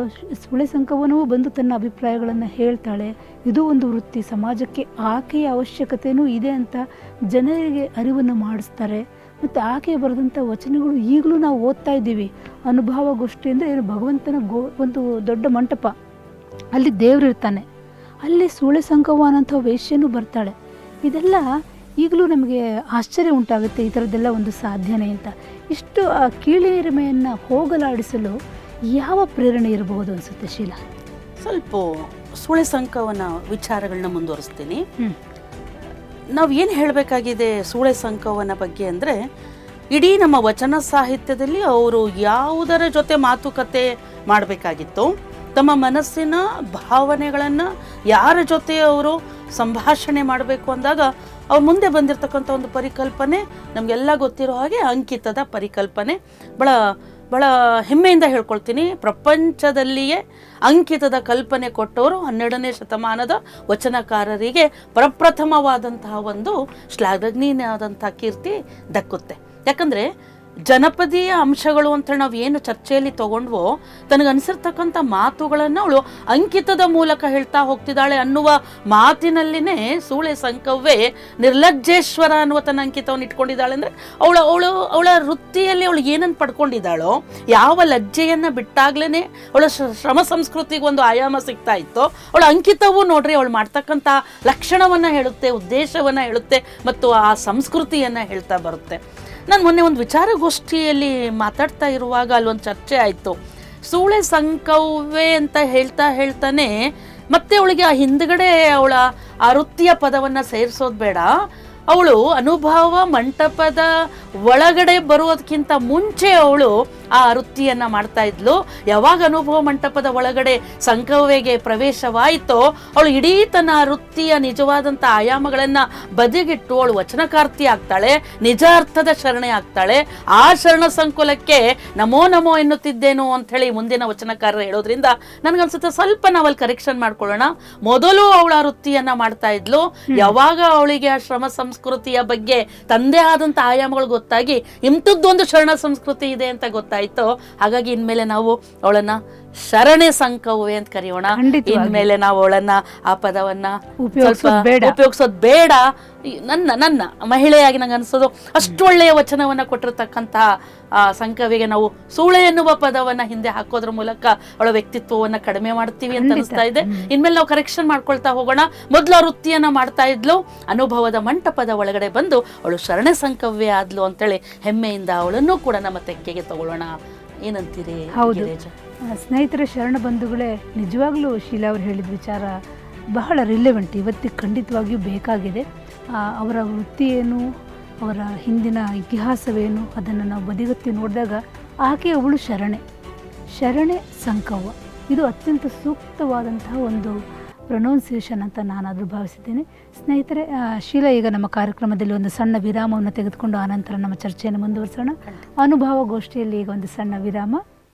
[SPEAKER 1] ಸುಳೆ ಸಂಕವನವೂ ಬಂದು ತನ್ನ ಅಭಿಪ್ರಾಯಗಳನ್ನು ಹೇಳ್ತಾಳೆ. ಇದು ಒಂದು ವೃತ್ತಿ. ಸಮಾಜಕ್ಕೆ ಆಕೆಯ ಅವಶ್ಯಕತೆಯೂ ಇದೆ ಅಂತ ಜನರಿಗೆ ಅರಿವನ್ನು ಮಾಡಿಸ್ತಾರೆ. ಮತ್ತು ಆಕೆ ಬರೆದಂಥ ವಚನಗಳು ಈಗಲೂ ನಾವು ಓದ್ತಾ ಇದ್ದೀವಿ. ಅನುಭವ ಗೋಷ್ಠಿ ಅಂದರೆ ಏನು? ಭಗವಂತನ ಗೋ ಒಂದು ದೊಡ್ಡ ಮಂಟಪ. ಅಲ್ಲಿ ದೇವರಿರ್ತಾನೆ ಅಲ್ಲಿ ಸೂಳೆ ಸಂಕವ ಅನ್ನೋಂಥ ವೇಷ್ಯನೂ ಬರ್ತಾಳೆ. ಇದೆಲ್ಲ ಈಗಲೂ ನಮಗೆ ಆಶ್ಚರ್ಯ ಉಂಟಾಗುತ್ತೆ ಈ ಥರದ್ದೆಲ್ಲ ಒಂದು ಸಾಧ್ಯನೇ ಅಂತ. ಇಷ್ಟು ಆ ಕೀಳಿರಿಮೆಯನ್ನು ಹೋಗಲಾಡಿಸಲು ಯಾವ ಪ್ರೇರಣೆ ಇರಬಹುದು ಅನಿಸುತ್ತೆ ಶೀಲಾ?
[SPEAKER 2] ಸ್ವಲ್ಪ ಸುಳೆ ಸಂಕವನ ವಿಚಾರಗಳನ್ನ ಮುಂದುವರಿಸ್ತೀನಿ. ನಾವು ಏನು ಹೇಳಬೇಕಾಗಿದೆ ಸೂಳೆ ಸಂಕವನ ಬಗ್ಗೆ ಅಂದರೆ, ಇಡೀ ನಮ್ಮ ವಚನ ಸಾಹಿತ್ಯದಲ್ಲಿ ಅವರು ಯಾವುದರ ಜೊತೆ ಮಾತುಕತೆ ಮಾಡಬೇಕಾಗಿತ್ತು. ತಮ್ಮ ಮನಸ್ಸಿನ ಭಾವನೆಗಳನ್ನು ಯಾರ ಜೊತೆ ಅವರು ಸಂಭಾಷಣೆ ಮಾಡಬೇಕು ಅಂದಾಗ, ಅವ್ರ ಮುಂದೆ ಬಂದಿರತಕ್ಕಂಥ ಒಂದು ಪರಿಕಲ್ಪನೆ ನಮಗೆಲ್ಲ ಗೊತ್ತಿರೋ ಹಾಗೆ ಅಂಕಿತದ ಪರಿಕಲ್ಪನೆ. ಭಾಳ ಭಾಳ ಹೆಮ್ಮೆಯಿಂದ ಹೇಳ್ಕೊಳ್ತೀನಿ. ಪ್ರಪಂಚದಲ್ಲಿಯೇ ಅಂಕಿತದ ಕಲ್ಪನೆ ಕೊಟ್ಟವರು ಹನ್ನೆರಡನೇ ಶತಮಾನದ ವಚನಕಾರರಿಗೆ ಪ್ರಪ್ರಥಮವಾದಂತಹ ಒಂದು ಶ್ಲಾಘನೀಯವಾದಂತಹ ಕೀರ್ತಿ ದಕ್ಕುತ್ತೆ. ಯಾಕಂದರೆ ಜನಪದೀಯ ಅಂಶಗಳು ಅಂತ ನಾವು ಏನು ಚರ್ಚೆಯಲ್ಲಿ ತಗೊಂಡ್ವೋ, ತನಗನ್ಸಿರ್ತಕ್ಕಂಥ ಮಾತುಗಳನ್ನು ಅವಳು ಅಂಕಿತದ ಮೂಲಕ ಹೇಳ್ತಾ ಹೋಗ್ತಿದ್ದಾಳೆ ಅನ್ನುವ ಮಾತಿನಲ್ಲಿನೇ ಸೂಳೆ ಸಂಕವ್ವೇ ನಿರ್ಲಜ್ಜೇಶ್ವರ ಅನ್ನುವ ತನ್ನ ಅಂಕಿತವನ್ನು ಇಟ್ಕೊಂಡಿದ್ದಾಳೆ ಅಂದರೆ ಅವಳು ಅವಳು, ಅವಳ ವೃತ್ತಿಯಲ್ಲಿ ಅವಳು ಏನನ್ನು ಪಡ್ಕೊಂಡಿದ್ದಾಳೋ, ಯಾವ ಲಜ್ಜೆಯನ್ನು ಬಿಟ್ಟಾಗ್ಲೇ ಅವಳ ಶ್ರ- ಶ್ರಮ ಸಂಸ್ಕೃತಿಗೆ ಒಂದು ಆಯಾಮ ಸಿಗ್ತಾ ಇತ್ತು, ಅವಳ ಅಂಕಿತವು ನೋಡ್ರಿ ಅವಳು ಮಾಡ್ತಕ್ಕಂಥ ಲಕ್ಷಣವನ್ನು ಹೇಳುತ್ತೆ, ಉದ್ದೇಶವನ್ನು ಹೇಳುತ್ತೆ ಮತ್ತು ಆ ಸಂಸ್ಕೃತಿಯನ್ನು ಹೇಳ್ತಾ ಬರುತ್ತೆ. ನಾನು ಮೊನ್ನೆ ಒಂದು ವಿಚಾರಗೋಷ್ಠಿಯಲ್ಲಿ ಮಾತಾಡ್ತಾ ಇರುವಾಗ ಅಲ್ಲೊಂದು ಚರ್ಚೆ ಆಯಿತು. ಸೂಳೆ ಸಂಕವೇ ಅಂತ ಹೇಳ್ತಾ ಹೇಳ್ತಾನೆ, ಮತ್ತೆ ಅವಳಿಗೆ ಆ ಹಿಂದ್ಗಡೆ ಅವಳ ಆ ವೃತ್ತಿಯ ಪದವನ್ನು ಸೇರಿಸೋದು ಬೇಡ. ಅವಳು ಅನುಭವ ಮಂಟಪದ ಒಳಗಡೆ ಬರೋದಕ್ಕಿಂತ ಮುಂಚೆ ಅವಳು ಆ ವೃತ್ತಿಯನ್ನು ಮಾಡ್ತಾ ಇದ್ಲು. ಯಾವಾಗ ಅನುಭವ ಮಂಟಪದ ಒಳಗಡೆ ಸಂಕವೇಗೆ ಪ್ರವೇಶವಾಯಿತೋ ಅವಳು ಇಡೀ ತನ್ನ ವೃತ್ತಿಯ ನಿಜವಾದಂಥ ಆಯಾಮಗಳನ್ನು ಬದಿಗಿಟ್ಟು ಅವಳು ವಚನಕಾರ್ತಿ ಆಗ್ತಾಳೆ ನಿಜ ಅರ್ಥದ ಶರಣೆ ಆಗ್ತಾಳೆ. ಆ ಶರಣ ಸಂಕುಲಕ್ಕೆ ನಮೋ ನಮೋ ಎನ್ನುತ್ತಿದ್ದೇನು ಅಂತ ಹೇಳಿ ಮುಂದಿನ ವಚನಕಾರರು ಹೇಳೋದ್ರಿಂದ ನನಗನ್ಸುತ್ತೆ ಸ್ವಲ್ಪ ನಾವಲ್ಲಿ ಕರೆಕ್ಷನ್ ಮಾಡ್ಕೊಳ್ಳೋಣ. ಮೊದಲು ಅವಳ ವೃತ್ತಿಯನ್ನ ಮಾಡ್ತಾ ಇದ್ಲು. ಯಾವಾಗ ಅವಳಿಗೆ ಆ ಶ್ರಮ ಸಂಸ್ಕೃತಿಯ ಬಗ್ಗೆ ತಂದೆ ಆದಂತ ಆಯಾಮಗಳು ಗೊತ್ತಾಗಿ ಇಂಥದ್ದೊಂದು ಶರಣ ಸಂಸ್ಕೃತಿ ಇದೆ ಅಂತ ಗೊತ್ತಾಯಿತು ಹಾಗಾಗಿ ಇನ್ಮೇಲೆ ನಾವು ಅವಳನ್ನ ಶರಣೆ ಸಂಕವೇ ಅಂತ ಕರೆಯೋಣ. ಇನ್ಮೇಲೆ ನಾವು ಅವಳನ್ನ ಆ ಪದವನ್ನ
[SPEAKER 1] ಉಪಯೋಗಿಸೋದು ಬೇಡ.
[SPEAKER 2] ಉಪಯೋಗಿಸೋದು ಬೇಡ ಈ ನನ್ನ ನನ್ನ ಮಹಿಳೆಯಾಗಿ ನಂಗೆ ಅನಿಸೋದು ಅಷ್ಟು ಒಳ್ಳೆಯ ವಚನವನ್ನ ಕೊಟ್ಟಿರ್ತಕ್ಕಂತಹ ಆ ಸಂಕವಿಗೆ ನಾವು ಸೂಳೆ ಎನ್ನುವ ಪದವನ್ನ ಹಿಂದೆ ಹಾಕೋದ್ರ ಮೂಲಕ ಅವಳ ವ್ಯಕ್ತಿತ್ವವನ್ನ ಕಡಿಮೆ ಮಾಡ್ತೀವಿ ಅಂತ. ಅನಿಸ್ತಾ ಇದೆ ಇನ್ಮೇಲೆ ನಾವು ಕರೆಕ್ಷನ್ ಮಾಡ್ಕೊಳ್ತಾ ಹೋಗೋಣ ಮೊದಲು ವೃತ್ತಿಯನ್ನ ಮಾಡ್ತಾ ಇದ್ಲು ಅನುಭವದ ಮಂಟಪದ ಒಳಗಡೆ ಬಂದು ಅವಳು ಶರಣೆ ಸಂಕವ್ಯ ಆದ್ಲು ಅಂತೇಳಿ ಹೆಮ್ಮೆಯಿಂದ ಅವಳನ್ನು ಕೂಡ ನಮ್ಮ ತೆಕ್ಕೆಗೆ ತಗೊಳ್ಳೋಣ ಏನಂತೀರಿ
[SPEAKER 1] ಹೌದು. ಸ್ನೇಹಿತರೆ ಶರಣ ಬಂಧುಗಳೇ ನಿಜವಾಗ್ಲೂ ಶೀಲಾ ಅವರು ಹೇಳಿದ ವಿಚಾರ ಬಹಳ ರಿಲೆವೆಂಟ್ ಇವತ್ತಿಗೆ ಖಂಡಿತವಾಗಿಯೂ ಬೇಕಾಗಿದೆ. ಅವರ ವೃತ್ತಿ ಏನು ಅವರ ಹಿಂದಿನ ಇತಿಹಾಸವೇನು ಅದನ್ನು ನಾವು ಬದಿಗತ್ತಿ ನೋಡಿದಾಗ ಆಕೆ ಅವಳು ಶರಣೆ. ಶರಣೆ ಸಂಕವ್ವ. ಇದು ಅತ್ಯಂತ ಸೂಕ್ತವಾದಂತಹ ಒಂದು ಪ್ರೊನೌನ್ಸಿಯೇಷನ್ ಅಂತ ನಾನಾದರೂ ಭಾವಿಸಿದ್ದೇನೆ ಸ್ನೇಹಿತರೆ ಶೀಲಾ ಈಗ ನಮ್ಮ ಕಾರ್ಯಕ್ರಮದಲ್ಲಿ ಒಂದು ಸಣ್ಣ ವಿರಾಮವನ್ನು ತೆಗೆದುಕೊಂಡು ಆನಂತರ ನಮ್ಮ ಚರ್ಚೆಯನ್ನು ಮುಂದುವರಿಸೋಣ. ಅನುಭವ ಗೋಷ್ಠಿಯಲ್ಲಿ ಈಗ ಒಂದು ಸಣ್ಣ ವಿರಾಮ.